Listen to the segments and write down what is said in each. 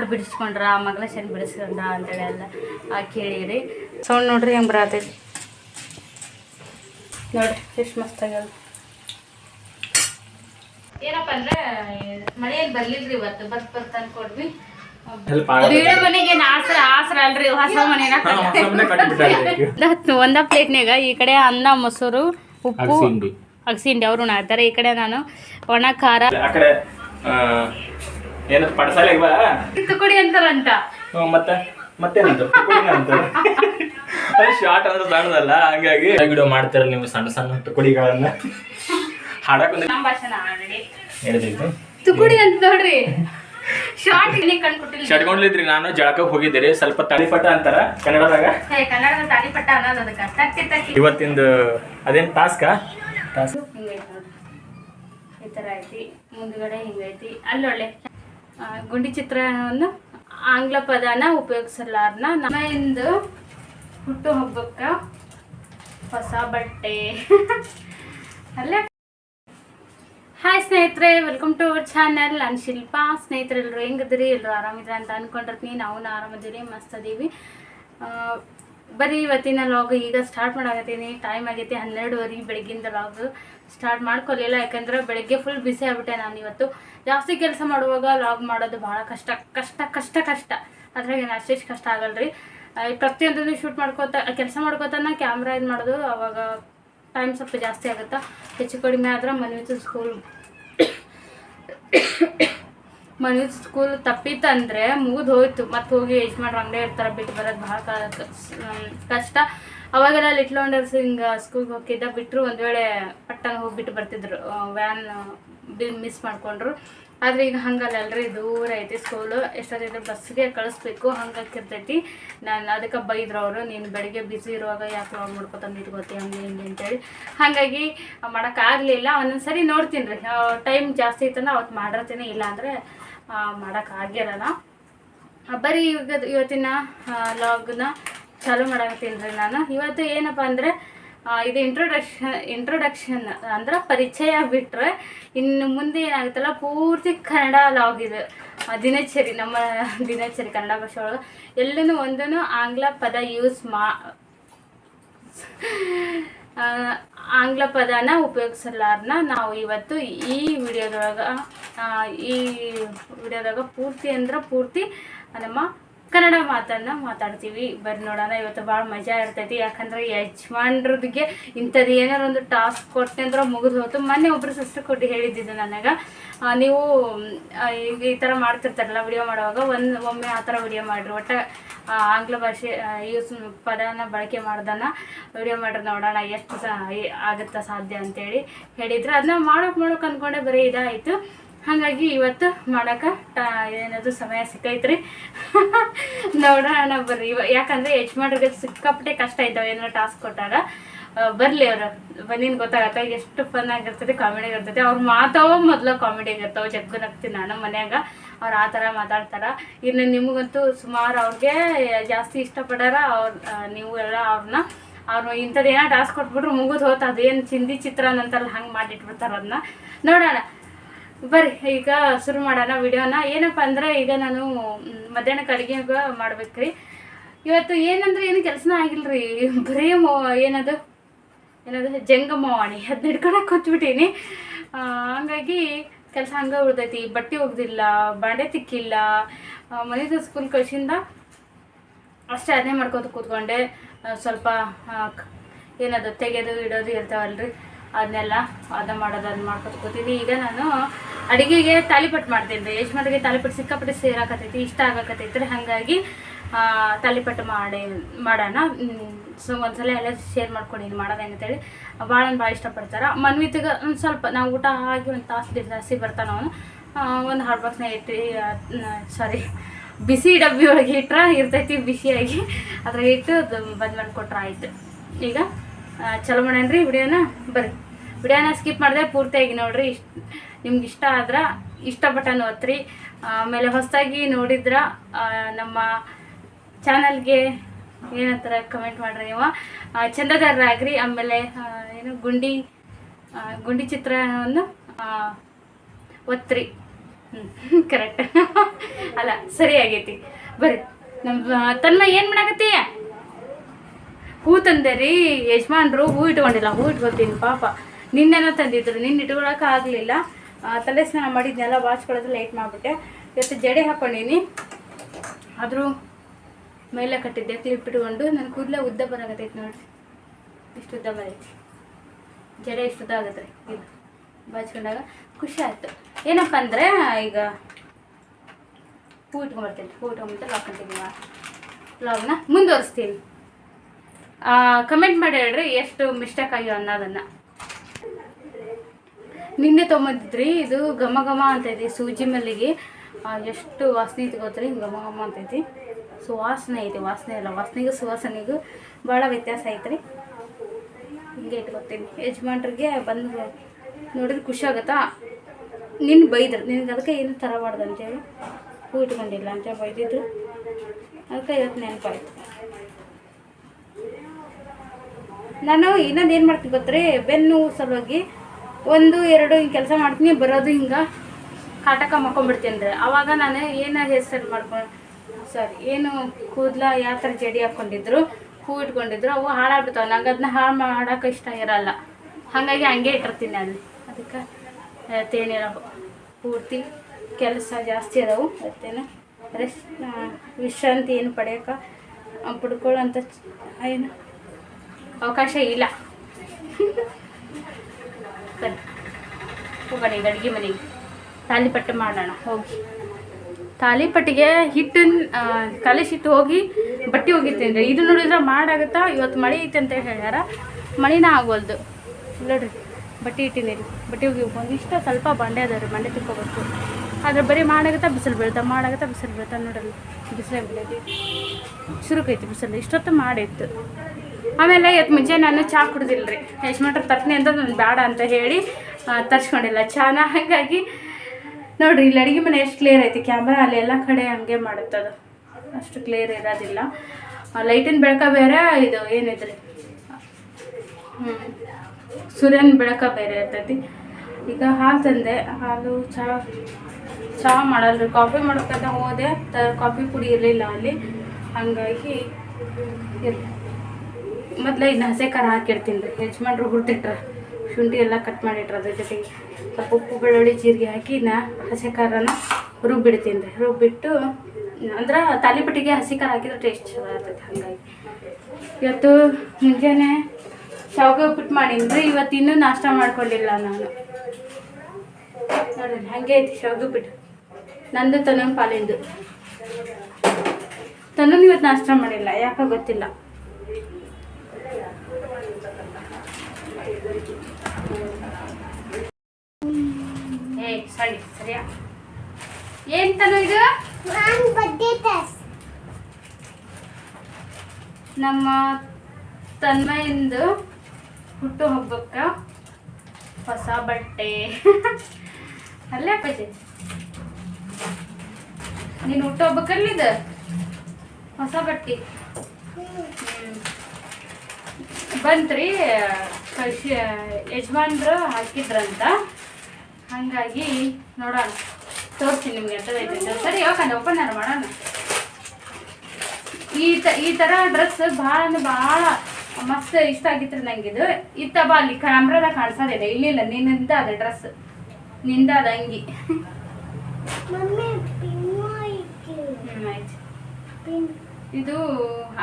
Gold ಬಿಡಿಸ್ಕೊಂಡ್ರ ಮಂಗಲಶನ್ ಬಿಡಿಸ್ಕೊಂಡ್ರ ಅಂತೇಳಿ ಎಲ್ಲ ಆ ಕೇಳಿರಿ. ಸೌಂಡ್ ನೋಡ್ರಿ ಹೆಂಗೆ ಬರತೈತಿ? ನೋಡ್ರಿ ಎಷ್ಟು ಮಸ್ತ್ ಆಗ್ಯದ ಏನಪ್ಪ ಅಂದ್ರೆ ಮಳೆ ಏನು ಬರ್ಲಿಲ್ರಿ ಇವತ್ತು ಬಸ್ ಬರ್ತ ಅನ್ಕೊಡ್ವಿ ಹೆಲ್ಪ್ ಬೀಳೋ ಮನೆಗೆ ಆಸರ ಆಸರ ಅಲ್ರಿ ಹೊಸ ಮನೆನ. ಆಗತ್ತೆ ಒಂದ ಪ್ಲೇಟ್ನಾಗ ಈ ಕಡೆ ಅನ್ನ ಮೊಸರು ಉಪ್ಪು ಅಗಸಿಂಡಿ. ಅವ್ರು ಉಣ್ಣಾಕ್ತಾರೆ ಈ ಕಡೆ ನಾನು ಒಣ ಖಾರ. ಆ ಕಡೆ ಏನು ಪಡಸಾಲೆ ಬಾ ತುಕುಡಿ ಅಂತಾರಂತ ಹ್ಞೂ ಮತ್ತೆ? ಮತ್ತೇನಂತ? ಅಂತ. ಶಾರ್ಟ್ ಅಂದ್ರೆ ಸಣ್ಣದಲ್ಲ ಹಂಗಾಗಿ ವಿಡಿಯೋ ಮಾಡ್ತೀರ ನೀವು ಸಣ್ಣ ಸಣ್ಣ ತುಕುಡಿಗಳನ್ನ. ಹಾಡಕ್ ಒಂದು ನಮ್ಮ ಆಲ್ರೆಡಿ. ಹೇಳಿದೈತು ತುಕುಡಿ ಅಂತ ನೋಡ್ರಿ. ಶಾರ್ಟ್ ಇಲ್ಲಿ ಕಂಡ್ಕೊಟ್ಟಿಲ್ಲ. ಶಟ್ಕೊಂಡ್ಲಿದ್ರಿ ನಾನು ಜಳಕ ಹೋಗಿದ್ದೀರಿ ಸ್ವಲ್ಪ ತಾಳಿಪಟ ಅಂತಾರ ಕನ್ನಡದಾಗ. ಕನ್ನಡದ ತಾಳಿಪಟ್ಟ ಅನ್ನೋದು ಅದಕ್ಕೆ. ತಟ್ಟಿ ತಟ್ಟಿ. ಇವತ್ತಿಂದು ಅದೇನ್ ಟಾಸ್ಕ ಟಾಸ್ಕ್ ಹಿಂಗೈತಿ ಈ ಥರ ಐತಿ. ಮುಂದ್ಗಡೆ ಹಿಂಗೈತಿ. ಅಲ್ಲೊಳ್ಳೆ. ಗುಂಡಿ ಚಿತ್ರಣವನ್ನು ಆಂಗ್ಲ ಪದನ ಉಪಯೋಗಿಸಲಾರ್ನ ನಮ್ಮಿಂದು ಹುಟ್ಟು ಹಬ್ಬಕ್ಕ ಹೊಸ ಬಟ್ಟೆ. ಅಲ್ಲ? ಹಾಯ್ ಸ್ನೇಹಿತರೆ ವೆಲ್ಕಮ್ ಟು ಅವರ್ ಚಾನಲ್ ನಾನು ಶಿಲ್ಪಾ. ಸ್ನೇಹಿತರೆ ಎಲ್ಲರೂ ಹೆಂಗಿದ್ರಿ ಎಲ್ಲರೂ ಆರಾಮಿದ್ರಿ ಅಂತ ಅನ್ಕೊಂಡಿರ್ತೀನಿ. ನಾವು ಆರಾಮದಿರಿ, ಮಸ್ತ್ ಅದೀವಿ. ಬರೀ ಇವತ್ತಿನ ಲಾಗ್ ಈಗ ಸ್ಟಾರ್ಟ್ ಮಾಡಾಕತ್ತೀನಿ. ಟೈಮ್ ಆಗೈತಿ ಹನ್ನೆರಡುವರೆ ಬೆಳಗ್ಗಿಂದ ಲಾಗ್ ಸ್ಟಾರ್ಟ್ ಮಾಡ್ಕೊಲಿಲ್ಲ. ಯಾಕಂದ್ರೆ ಬೆಳಗ್ಗೆ ಫುಲ್ ಬಿಸಿ ಆಗ್ಬಿಟ್ಟೆ ನಾನು ಇವತ್ತು. ಜಾಸ್ತಿ ಕೆಲಸ ಮಾಡುವಾಗ ಲಾಗ್ ಮಾಡೋದು ಭಾಳ ಕಷ್ಟ. ಕಷ್ಟ ಕಷ್ಟ ಕಷ್ಟ. ಅದ್ರಾಗ ಏನು ಅಷ್ಟೇ ಕಷ್ಟ ಆಗಲ್ರಿ. ಪ್ರತಿಯೊಂದನ್ನು ಶೂಟ್ ಮಾಡ್ಕೋತ, ಕೆಲಸ ಮಾಡ್ಕೋತಾನ ಕ್ಯಾಮ್ರಾ ಇದು ಮಾಡೋದು ಅವಾಗ ಟೈಮ್ ಸ್ವಲ್ಪ ಜಾಸ್ತಿ ಆಗುತ್ತಾ? ಹೆಚ್ಚು ಕಡಿಮೆ ಆದ್ರೆ ಮನೆ ಸ್ಕೂಲ್ ಮನೆ ಸ್ಕೂಲ್ ತಪ್ಪಿತ್ತಂದ್ರೆ ಮುಗಿದು ಹೋಯ್ತು. ಮತ್ತೆ ಹೋಗಿ ಯಜಮಾನ್ರು ಅಂಗಡಿ ಇರ್ತಾರೆ, ಬಿಟ್ಟು ಬರೋದು ಭಾಳ ಕಷ್ಟ. ಅವಾಗೆಲ್ಲ ಲಿಟ್ಲ್ ವಂಡರ್ಸ್ ಹಿಂಗೆ ಸ್ಕೂಲ್ಗೆ ಹೋಗಿದ್ದ ಬಿಟ್ಟರು ಒಂದು ವೇಳೆ ಪಟ್ಟನ ಹೋಗ್ಬಿಟ್ಟು ಬರ್ತಿದ್ರು. ವ್ಯಾನ್ ಮಿಸ್ ಮಾಡ್ಕೊಂಡ್ರು. ಆದರೆ ಈಗ ಹಂಗಲ್ಲ ಅಲ್ರಿ ದೂರ ಐತಿ ಸ್ಕೂಲು ಎಷ್ಟೊತ್ತಿದ್ರೆ ಬಸ್ಗೆ ಕಳಿಸ್ಬೇಕು ಹಂಗಾಕಿರ್ತೈತಿ ನಾನು ಅದಕ್ಕೆ ಬೈದ್ರು ಅವರು, ನೀನು ಬೆಳಿಗ್ಗೆ ಬಿಸಿ ಇರುವಾಗ ಯಾಕೆ ಅವ್ರು ಮಾಡ್ಕೊತಂದು ಇಟ್ಕೋತಿ ಹಂಗೆ ಹಿಂಗೆ ಅಂತೇಳಿ. ಹಾಗಾಗಿ ಮಾಡೋಕ್ಕಾಗಲಿಲ್ಲ ಒಂದೊಂದು ಸರಿ ನೋಡ್ತೀನಿ ರೀ. ಟೈಮ್ ಜಾಸ್ತಿ ಇತ್ತಂದ್ರೆ ಅವತ್ತು ಮಾಡಿರ್ತೀನಿ. ಇಲ್ಲ ಅಂದರೆ ಮಾಡೋಕ್ಕಾಗಿರಲ್ಲ ಬರೀ ಇವಾಗ ಇವತ್ತಿನ ಲಾಗ್ನ ಚಾಲು ಮಾಡಕತ್ತೀನಿ ರೀ ನಾನು. ಇವತ್ತು ಏನಪ್ಪ ಅಂದರೆ ಇದು ಇಂಟ್ರೊಡಕ್ಷನ್ ಇಂಟ್ರೊಡಕ್ಷನ್ ಅಂದ್ರೆ ಪರಿಚಯ ಬಿಟ್ಟರೆ ಇನ್ನು ಮುಂದೆ ಏನಾಗುತ್ತಲ್ಲ, ಪೂರ್ತಿ ಕನ್ನಡ ಲಾಗ್ ಇದು. ದಿನಚರಿ, ನಮ್ಮ ದಿನಚರಿ ಕನ್ನಡ ಭಾಷೆ ಒಳಗೆ ಎಲ್ಲೂ ಒಂದೂ ಆಂಗ್ಲ ಪದ ಯೂಸ್ ಮಾ ಆಂಗ್ಲ ಪದನ ಉಪಯೋಗಿಸಲಾರ್ನ ನಾವು ಇವತ್ತು ಈ ವಿಡಿಯೋದೊಳಗೆ ಈ ವಿಡಿಯೋದಾಗ ಪೂರ್ತಿ ಅಂದ್ರೆ ಪೂರ್ತಿ ನಮ್ಮ ಕನ್ನಡ ಮಾತನ್ನ ಮಾತಾಡ್ತೀವಿ. ಬರ್ರಿ ನೋಡೋಣ, ಇವತ್ತು ಭಾಳ ಮಜಾ ಇರ್ತೈತಿ. ಯಾಕಂದ್ರೆ ಯಜಮಾನ್ರದ್ಗೆ ಇಂಥದ್ದು ಏನಾರು ಒಂದು ಟಾಸ್ಕ್ ಕೊಟ್ಟೆ ಅಂದ್ರೆ ಮುಗಿದು ಹೋಯ್ತು ಮೊನ್ನೆ ಒಬ್ರು ಸಿಸ್ಟರ್ ಕೊಟ್ಟು ಹೇಳಿದ್ದಿದ್ದು ನನಗೆ. ನೀವು ಈ ಥರ ಮಾಡ್ತಿರ್ತಾರಲ್ಲ ವಿಡಿಯೋ ಮಾಡುವಾಗ, ಒಂದು, ಒಮ್ಮೆ ಆ ಥರ ವಿಡಿಯೋ ಮಾಡಿರಿ. ಒಟ್ಟು ಆಂಗ್ಲ ಭಾಷೆ ಯೂಸ್ ಪದನ ಬಳಕೆ ಮಾಡ್ದನ್ನ ವಿಡಿಯೋ ಮಾಡ್ರಿ ನೋಡೋಣ, ಎಷ್ಟು ಸಹ ಆಗುತ್ತಾ ಸಾಧ್ಯ ಅಂತೇಳಿ ಹೇಳಿದ್ರು. ಅದನ್ನ ಮಾಡೋಕೆ ಮಾಡೋಕೆ ಅಂದ್ಕೊಂಡೆ ಬರೀ ಇದಾಯಿತು. ಹಾಗಾಗಿ ಇವತ್ತು ಮಾಡೋಕೆ ಟಾ ಏನದು ಸಮಯ ಸಿಕ್ಕೈತ್ರಿ? ನೋಡೋಣ ಬರ್ರಿ. ಇವ ಯಾಕಂದರೆ ಯಜಮಾನ್ರಿಗೆ ಸಿಕ್ಕಾಪಟ್ಟೆ ಕಷ್ಟ ಇದ್ದಾವೆ, ಏನಾರ ಟಾಸ್ಕ್ ಕೊಟ್ಟಾಗ. ಬರಲಿ ಅವರು. ಬಂದಿನ ಗೊತ್ತಾಗತ್ತೆ. ಎಷ್ಟು ಫನ್ ಆಗಿರ್ತದೆ ಕಾಮಿಡಿ ಇರ್ತೈತೆ ಅವ್ರು ಮಾತಾವ ಮೊದಲು ಕಾಮಿಡಿ ಆಗಿರ್ತಾವೆ. ಜಗ್ಗು ನಗ್ತೀನಿ ನಾನು ಮನ್ಯಾಗ. ಅವ್ರು ಆ ಥರ ಮಾತಾಡ್ತಾರೆ. ಇನ್ನು ನಿಮಗಂತೂ ಸುಮಾರು ಅವ್ರಿಗೆ ಜಾಸ್ತಿ ಇಷ್ಟಪಡಾರ ಅವ್ರು ನೀವು ಎಲ್ಲ ಅವ್ರನ್ನ ಅವ್ರು ಇಂಥದ್ದು ಏನೋ ಟಾಸ್ಕ್ ಕೊಟ್ಬಿಟ್ರು ಮುಗಿದು ಹೋತ. ಅದೇನು ಚಿಂದಿ ಚಿತ್ರ ಅಂತಾರಲ್ಲ ಹಂಗೆ ಮಾಡಿಟ್ಬಿಡ್ತಾರೆ ಅದನ್ನ ನೋಡೋಣ. ಬರ್ರಿ ಈಗ ಶುರು ಮಾಡೋಣ ವಿಡಿಯೋನ. ಏನಪ್ಪ ಅಂದ್ರೆ ಈಗ ನಾನು ಮಧ್ಯಾಹ್ನ ಮಧ್ಯಾಹ್ನಕ್ಕೆ ಅಡುಗೆ ಮಾಡ್ಬೇಕ್ರಿ. ಇವತ್ತು ಏನಂದ್ರೆ ಏನು ಕೆಲಸನ ಆಗಿಲ್ರಿ. ಬರೀ ಮೊ ಏನದು? ಏನದು? ಜಂಗಮವಾಣಿ ಅದನ್ನ ಹಿಡ್ಕೊಳಕ್ಕೆ ಆ, ಹಂಗಾಗಿ ಕೆಲಸ ಹಂಗೆ ಉಳ್ದೈತಿ. ಬಟ್ಟೆ ಒಗ್ದಿಲ್ಲ ಬಾಂಡೆ ತಿಕ್ಕಿಲ್ಲ. ಮನೇದು ಸ್ಕೂಲ್ ಕಳ್ಸಿಂದ ಅಷ್ಟೇ ಅದನ್ನೇ ಮಾಡ್ಕೊತ ಕೂತ್ಕೊಂಡೆ. ಸ್ವಲ್ಪ ಏನದು ತೆಗೆದು ಇಡೋದು ಇರ್ತಾವಲ್ರಿ. ಅದನ್ನೆಲ್ಲ ಅದ ಮಾಡೋದು ಅದನ್ನ ಮಾಡ್ಕೊತ ಕೂತೀನಿ. ಈಗ ನಾನು ಅಡುಗೆಗೆ ತಾಲಿಪಟ್ಟು ಮಾಡ್ತೀನಿ ರೀ ಯಜಮಾನಿಗೆ ತಾಲಿಪಟ್ಟು ಸಿಕ್ಕಾಪಟ್ಟೆ ಸೇರಾಕತೈತಿ ಇಷ್ಟ ಆಗಕತ್ತೈತ್ರಿ ಹಾಗಾಗಿ ಆ, ತಾಲಿಪಟ್ಟು ಮಾಡಿ ಮಾಡೋಣ. ಸೊ ಒಂದ್ಸಲ ಎಲ್ಲ ಶೇರ್ ಮಾಡ್ಕೊಂಡು ಇದು ಮಾಡೋದು ಅಂತೇಳಿ. ಭಾಳ ಭಾಳ ಇಷ್ಟಪಡ್ತಾರೆ. ಮನ್ವಿತಿಗೆ ಒಂದು ಸ್ವಲ್ಪ ನಾವು ಊಟ ಆಗಿ ಒಂದು ತಾಸು ಜಾಸ್ತಿ ಬರ್ತಾನೆ ಅವನು. ಒಂದು ಹಾಟ್ ಬಾಕ್ಸ್ನಾಗ ಇಟ್ಟು ಸಾರಿ ಬಿಸಿ ಡಬ್ಬಿ ಒಳಗೆ ಇಟ್ರೆ ಇರ್ತೈತಿ ಬಿಸಿಯಾಗಿ. ಅದ್ರಾಗ ಇಟ್ಟು ಬಂದ್ ಮಾಡಿ ಕೊಟ್ರೆ ಆಯ್ತು. ಈಗ ಚಲೋ ಚಲೋ ರೀ ವಿಡಿಯೋನ ಬರ್ರಿ. ವಿಡಿಯೋನ ಸ್ಕಿಪ್ ಮಾಡಿದೆ ಪೂರ್ತಿಯಾಗಿ ನೋಡ್ರಿ. ಇಷ್ಟ ನಿಮ್ಗೆ ಇಷ್ಟ ಆದ್ರೆ ಇಷ್ಟ ಬಟನ್ ಒತ್ತಿರಿ ಆಮೇಲೆ ಹೊಸದಾಗಿ ನೋಡಿದ್ರ ನಮ್ಮ ಚಾನಲ್ಗೆ ಏನಂತಾರೆ ಕಮೆಂಟ್ ಮಾಡ್ರಿ ನೀವು. ಚಂದದಾರರಾಗ್ರಿ, ಆಮೇಲೆ ಏನು ಗುಂಡಿ ಗುಂಡಿ ಚಿತ್ರವನ್ನು ಒತ್ತಿರಿ ಹ್ಞೂ ಕರೆಕ್ಟ್ ಅಲ್ಲ, ಸರಿ ಆಗೈತಿ. ಬರ್ರಿ ನಮ್ಮ ತನ್ನ ಏನು ಮಾಡಾಕತ್ತಿ? ಹೂ ತಂದೆ ರೀ ಯಜಮಾನ್ರು ಹೂ ಇಟ್ಕೊಂಡಿಲ್ಲ, ಹೂ ಇಟ್ಕೊತೀನಿ ಪಾಪ. ನಿನ್ನೆನೋ ತಂದಿದ್ರು ನಿನ್ನ ಇಟ್ಕೊಳಕ್ಕೆ ಆಗಲಿಲ್ಲ. ತಲೆ ಸ್ನಾನ ಮಾಡಿದ್ನೆಲ್ಲ ಬಾಚ್ಕೊಳ್ಳೋದು ಲೈಟ್ ಮಾಡಿಬಿಟ್ಟೆ. ಇವತ್ತು ಜಡೆ ಹಾಕ್ಕೊಂಡಿನಿ ಆದರೂ ಮೇಲೆ ಕಟ್ಟಿದ್ದೆ ಕ್ಲಿಪ್ ಇಟ್ಕೊಂಡು ನನ್ನ ಕೂದಲೇ ಉದ್ದ ಬರಾಗತ್ತೈತೆ ನೋಡಿರಿ ಇಷ್ಟು ಉದ್ದ ಬರೈತಿ ಜಡೆ ಇಷ್ಟು ಉದ್ದ ಆಗತ್ತೆ. ರೀ ಇದು ಬಾಚ್ಕೊಂಡಾಗ ಖುಷಿ ಆಯಿತು. ಏನಪ್ಪ ಅಂದರೆ, ಈಗ ಹೂ ಇಟ್ಕೊಂಬರ್ತೀನಿ. ಹೂ ಇಟ್ಕೊಂಬಿಟ್ಟು ಲಾಕ್ ಕಂಟಿನ್ಯೂ ಲಾಗ್ನ ಮುಂದುವರಿಸ್ತೀನಿ. ಕಮೆಂಟ್ ಮಾಡಿ ಹೇಳ್ರಿ ಎಷ್ಟು ಮಿಸ್ಟೇಕ್ ಆಗ್ಯೋ ಅನ್ನೋದನ್ನು. ನಿನ್ನೆ ತೊಗೊಂಬಂದಿದ್ರಿ, ಇದು ಘಮ ಘಮ ಅಂತೈತಿ ಸೂಜಿ ಮಲ್ಲಿಗೆ. ಎಷ್ಟು ವಾಸನೆ ಐತಿ ಗೊತ್ತ್ರಿ ಘಮ ಘಮ ಅಂತೈತಿ ಸುವಾಸನೆ ಐತಿ. ವಾಸನೆ ಇಲ್ಲ ವಾಸನೆಗೂ ಸುವಾಸನೆಗೂ ಭಾಳ ವ್ಯತ್ಯಾಸ ಐತ್ರಿ ಹಿಂಗೆ ಇಟ್ಕೊತೀನಿ ಯಜಮಾನ್ರಿಗೆ ಬಂದು ನೋಡಿದ್ರೆ ಖುಷಿ ಆಗುತ್ತಾ? ನಿನ್ನ ಬೈದ್ರು, ನಿನಗೆ ಅದಕ್ಕೆ ಏನು ತರಬಾರ್ದು ಅಂತೇಳಿ ಹೂ ಇಟ್ಕೊಂಡಿಲ್ಲ ಅಂತ ಬೈದಿದ್ರು. ಅದಕ್ಕೆ ಇವತ್ತು ನೆನಪಾಯ್ತು. ನಾನು ಇನ್ನೊಂದು ಏನು ಮಾಡ್ತೀನಿ ಗೊತ್ತ್ರಿ ಬೆನ್ನು ಸಲುವಾಗಿ ಒಂದು, ಎರಡು ಹಿಂಗೆ ಕೆಲಸ ಮಾಡ್ತೀನಿ, ಬರೋದು ಹಿಂಗೆ. ಕಾಟಕ ಮಾಡ್ಕೊಂಡ್ಬಿಡ್ತೀನಿ ರೀ ಅವಾಗ ನಾನು ಏನು ಹೆಸರು ಮಾಡ್ಕೊಂಡು ಸಾರಿ ಏನು ಕೂದಲ ಯಾವ ಥರ ಜಡಿ ಹಾಕ್ಕೊಂಡಿದ್ರು ಹೂ ಇಟ್ಕೊಂಡಿದ್ರು, ಅವು ಹಾಳಾಗ್ಬಿಡ್ತಾವೆ. ನಂಗೆ ಅದನ್ನ ಹಾಳು ಮಾಡೋಕೆ ಇಷ್ಟ ಇರೋಲ್ಲ. ಹಾಗಾಗಿ ಹಂಗೆ ಇಟ್ಟಿರ್ತೀನಿ ಅಲ್ಲಿ. ಅದಕ್ಕೆ ತೇನಿಲ್ಲ ಪೂರ್ತಿ ಕೆಲಸ ಜಾಸ್ತಿ ಅದಾವು ಮತ್ತೇನು? ರೆಸ್ಟ್ ವಿಶ್ರಾಂತಿ ಏನು ಪಡೆಯೋಕೆ ಅಂತ ಏನು? ಅವಕಾಶ ಇಲ್ಲ. ಬನ್ನಿ ಹೋಗೋಣ, ಈಗ ಅಡುಗೆ ಮನೆಗೆ. ತಾಲಿಪಟ್ಟು ಮಾಡೋಣ, ಹೋಗಿ. ತಾಲಿಪಟ್ಟಿಗೆ ಹಿಟ್ಟು ಕಲಿಸಿಟ್ಟು ಹೋಗಿ ಬಟ್ಟೆ ಹೋಗಿತ್ತೇನ್ರಿ ಇದು ನೋಡಿದ್ರೆ ಮಾಡಾಗುತ್ತಾ, ಇವತ್ತು ಮಳೆ ಐತೆ ಅಂತ ಹೇಳ್ಯಾರ. ಮಳಿನ ಆಗೋಲ್ದು. ನೋಡ್ರಿ, ಬಟ್ಟೆ ಇಟ್ಟಿನಿ ರೀ. ಬಟ್ಟೆ ಹೋಗಿ ಒಂದಿಷ್ಟ ಸ್ವಲ್ಪ ಬಂಡೆ ಅದ ರೀ, ಬಂಡೆ ತಿಕ್ಕೋಬೇಕು. ಆದ್ರೆ ಬರೀ ಮಾಡಾಗುತ್ತಾ, ಬಿಸಿಲು ಬೀಳ್ತಾ, ಮಾಡಾಗುತ್ತಾ, ಬಿಸಿಲು ಬೀಳ್ತಾ ನೋಡಲ್ಲ. ಬಿಸಿಲೇ ಬೀಳೈತಿ ಶುರುಕೈತಿ ಬಿಸಿಲು, ಇಷ್ಟೊತ್ತು ಮಾಡಿತ್ತು. ಆಮೇಲೆ ಇವತ್ತು ಮುಂಚೆ ನಾನು ಚಹಾ ಕುಡ್ದಿಲ್ಲ ರೀ ಯಶ್ಮಟ್ರ ತರ್ತೀನಿ ಅಂತ ನಾನು ಬೇಡ ಅಂತ ಹೇಳಿ ತರ್ಸ್ಕೊಂಡಿಲ್ಲ ಚಾನ. ಹಾಗಾಗಿ ನೋಡಿರಿ, ಇಲ್ಲಿ ಅಡುಗೆ ಮನೆ ಎಷ್ಟು ಕ್ಲಿಯರ್ ಐತಿ ಕ್ಯಾಮ್ರಾ ಅಲ್ಲಿ ಎಲ್ಲ ಕಡೆ ಹಂಗೆ ಮಾಡುತ್ತದ ಅಷ್ಟು ಕ್ಲಿಯರ್ ಇರೋದಿಲ್ಲ. ಲೈಟಿನ ಬೆಳಕ ಬೇರೆ, ಇದು ಏನಿದ್ರಿ? ಹ್ಞೂ ಸೂರ್ಯನ ಬೆಳಕ ಬೇರೆ ಇರ್ತೈತಿ. ಈಗ ಹಾಲು ತಂದೆ, ಹಾಲು ಚಹಾ ಚಹಾ ಮಾಡಲ್ರಿ. ಕಾಫಿ ಮಾಡೋಕ್ಕಂತ ಹೋದೆ, ತ, ಕಾಫಿ ಪುಡಿ ಇರಲಿಲ್ಲ ಅಲ್ಲಿ. ಹಾಗಾಗಿ ಇರ್ಲಿ. ಮೊದಲೇ ಇನ್ನು ಹಸೆ ಖಾರ ಹಾಕಿರ್ತೀನಿ ರೀ. ಯಜಮಾನ್ರು ಹುರ್ತಿಟ್ರ ಶುಂಠಿ ಎಲ್ಲ ಕಟ್ ಮಾಡಿಟ್ರ ಅದ್ರ ಜೊತೆಗೆ. ಸ್ವಲ್ಪ ಉಪ್ಪು ಬೆಳ್ಳುಳ್ಳಿ ಜೀರಿಗೆ ಹಾಕಿ ನಾ ಹಸೆ ಖಾರನ ರುಬ್ಬಿಡ್ತೀನಿ ರೀ. ರುಬ್ಬಿಟ್ಟು ಅಂದ್ರೆ ತಾಲಿಪಟ್ಟಿಗೆ ಹಸಿ ಖಾರ ಹಾಕಿದ್ರೆ ಟೇಸ್ಟ್ ಚಲೋ ಆಗ್ತೈತೆ ಹಾಗಾಗಿ. ಇವತ್ತು ಮುಂಜಾನೆ ಶಾವಿಗೆ ಉಪ್ಪಿಟ್ಟು ರೀ. ಇವತ್ತು ಇನ್ನೂ ನಾಷ್ಟ ಮಾಡ್ಕೊಂಡಿಲ್ಲ ನಾನು. ನೋಡ್ರಿ, ಹಾಗೆ ಐತಿ ಶಾವಿಗೆ ಉಪ್ಪಿಟ್ಟು. ನಂದು ತನ್ನೊಂದು ಪಾಲಿಂದು. ತನ್ನೊಂದು ಇವತ್ತು ನಾಷ್ಟ ಮಾಡಿಲ್ಲ, ಯಾಕೋ ಗೊತ್ತಿಲ್ಲ. ಸರಿ ಸರಿಯಾ? ಏನ್ ತನು ಇದು? ನಮ್ಮ ತನ್ಮಯಿಂದ ಹುಟ್ಟು ಹಬ್ಬಕ್ಕ ಹೊಸ ಬಟ್ಟೆ. ಅಲ್ಲೇ ಅಪ್ಪಾಜಿ. ನೀನು ಹುಟ್ಟು ಹಬ್ಬಕ್ಕಲ್ಲಿದ ಹೊಸ ಬಟ್ಟೆ. ಬಂತ್ರಿ ಕಳ್ಸಿ ಯಜಮಾನ್ರು ಹಾಕಿದ್ರಂತ. ಹಾಗಾಗಿ ನೋಡೋಣ. ತೋರಿಸ್ತೀನಿ ನಿಮ್ಗೆ ಎಂಥದೈತೆ ಅಂತ. ಸರಿ ಯಾಕಂದ್ರೆ ಓಪನ್ ಮಾಡೋಣ. ಈ ತ ಈ ಥರ ಡ್ರೆಸ್ ಭಾಳ ಅಂದ್ರೆ ಭಾಳ ಮಸ್ತ್ ಇಷ್ಟ ಆಗಿತ್ತು ನಂಗಿದು ಇತ್ತ ಬಾ ಅಲ್ಲಿ ಕ್ಯಾಮ್ರಾದಾಗ ಕಾಣಿಸೋದಿಲ್ಲ ಇಲ್ಲಿಲ್ಲ ನಿನ್ನಿಂದ ಅದ ಡ್ರೆಸ್ನಿಂದ ಅದ ಅಂಗಿ. ಇದು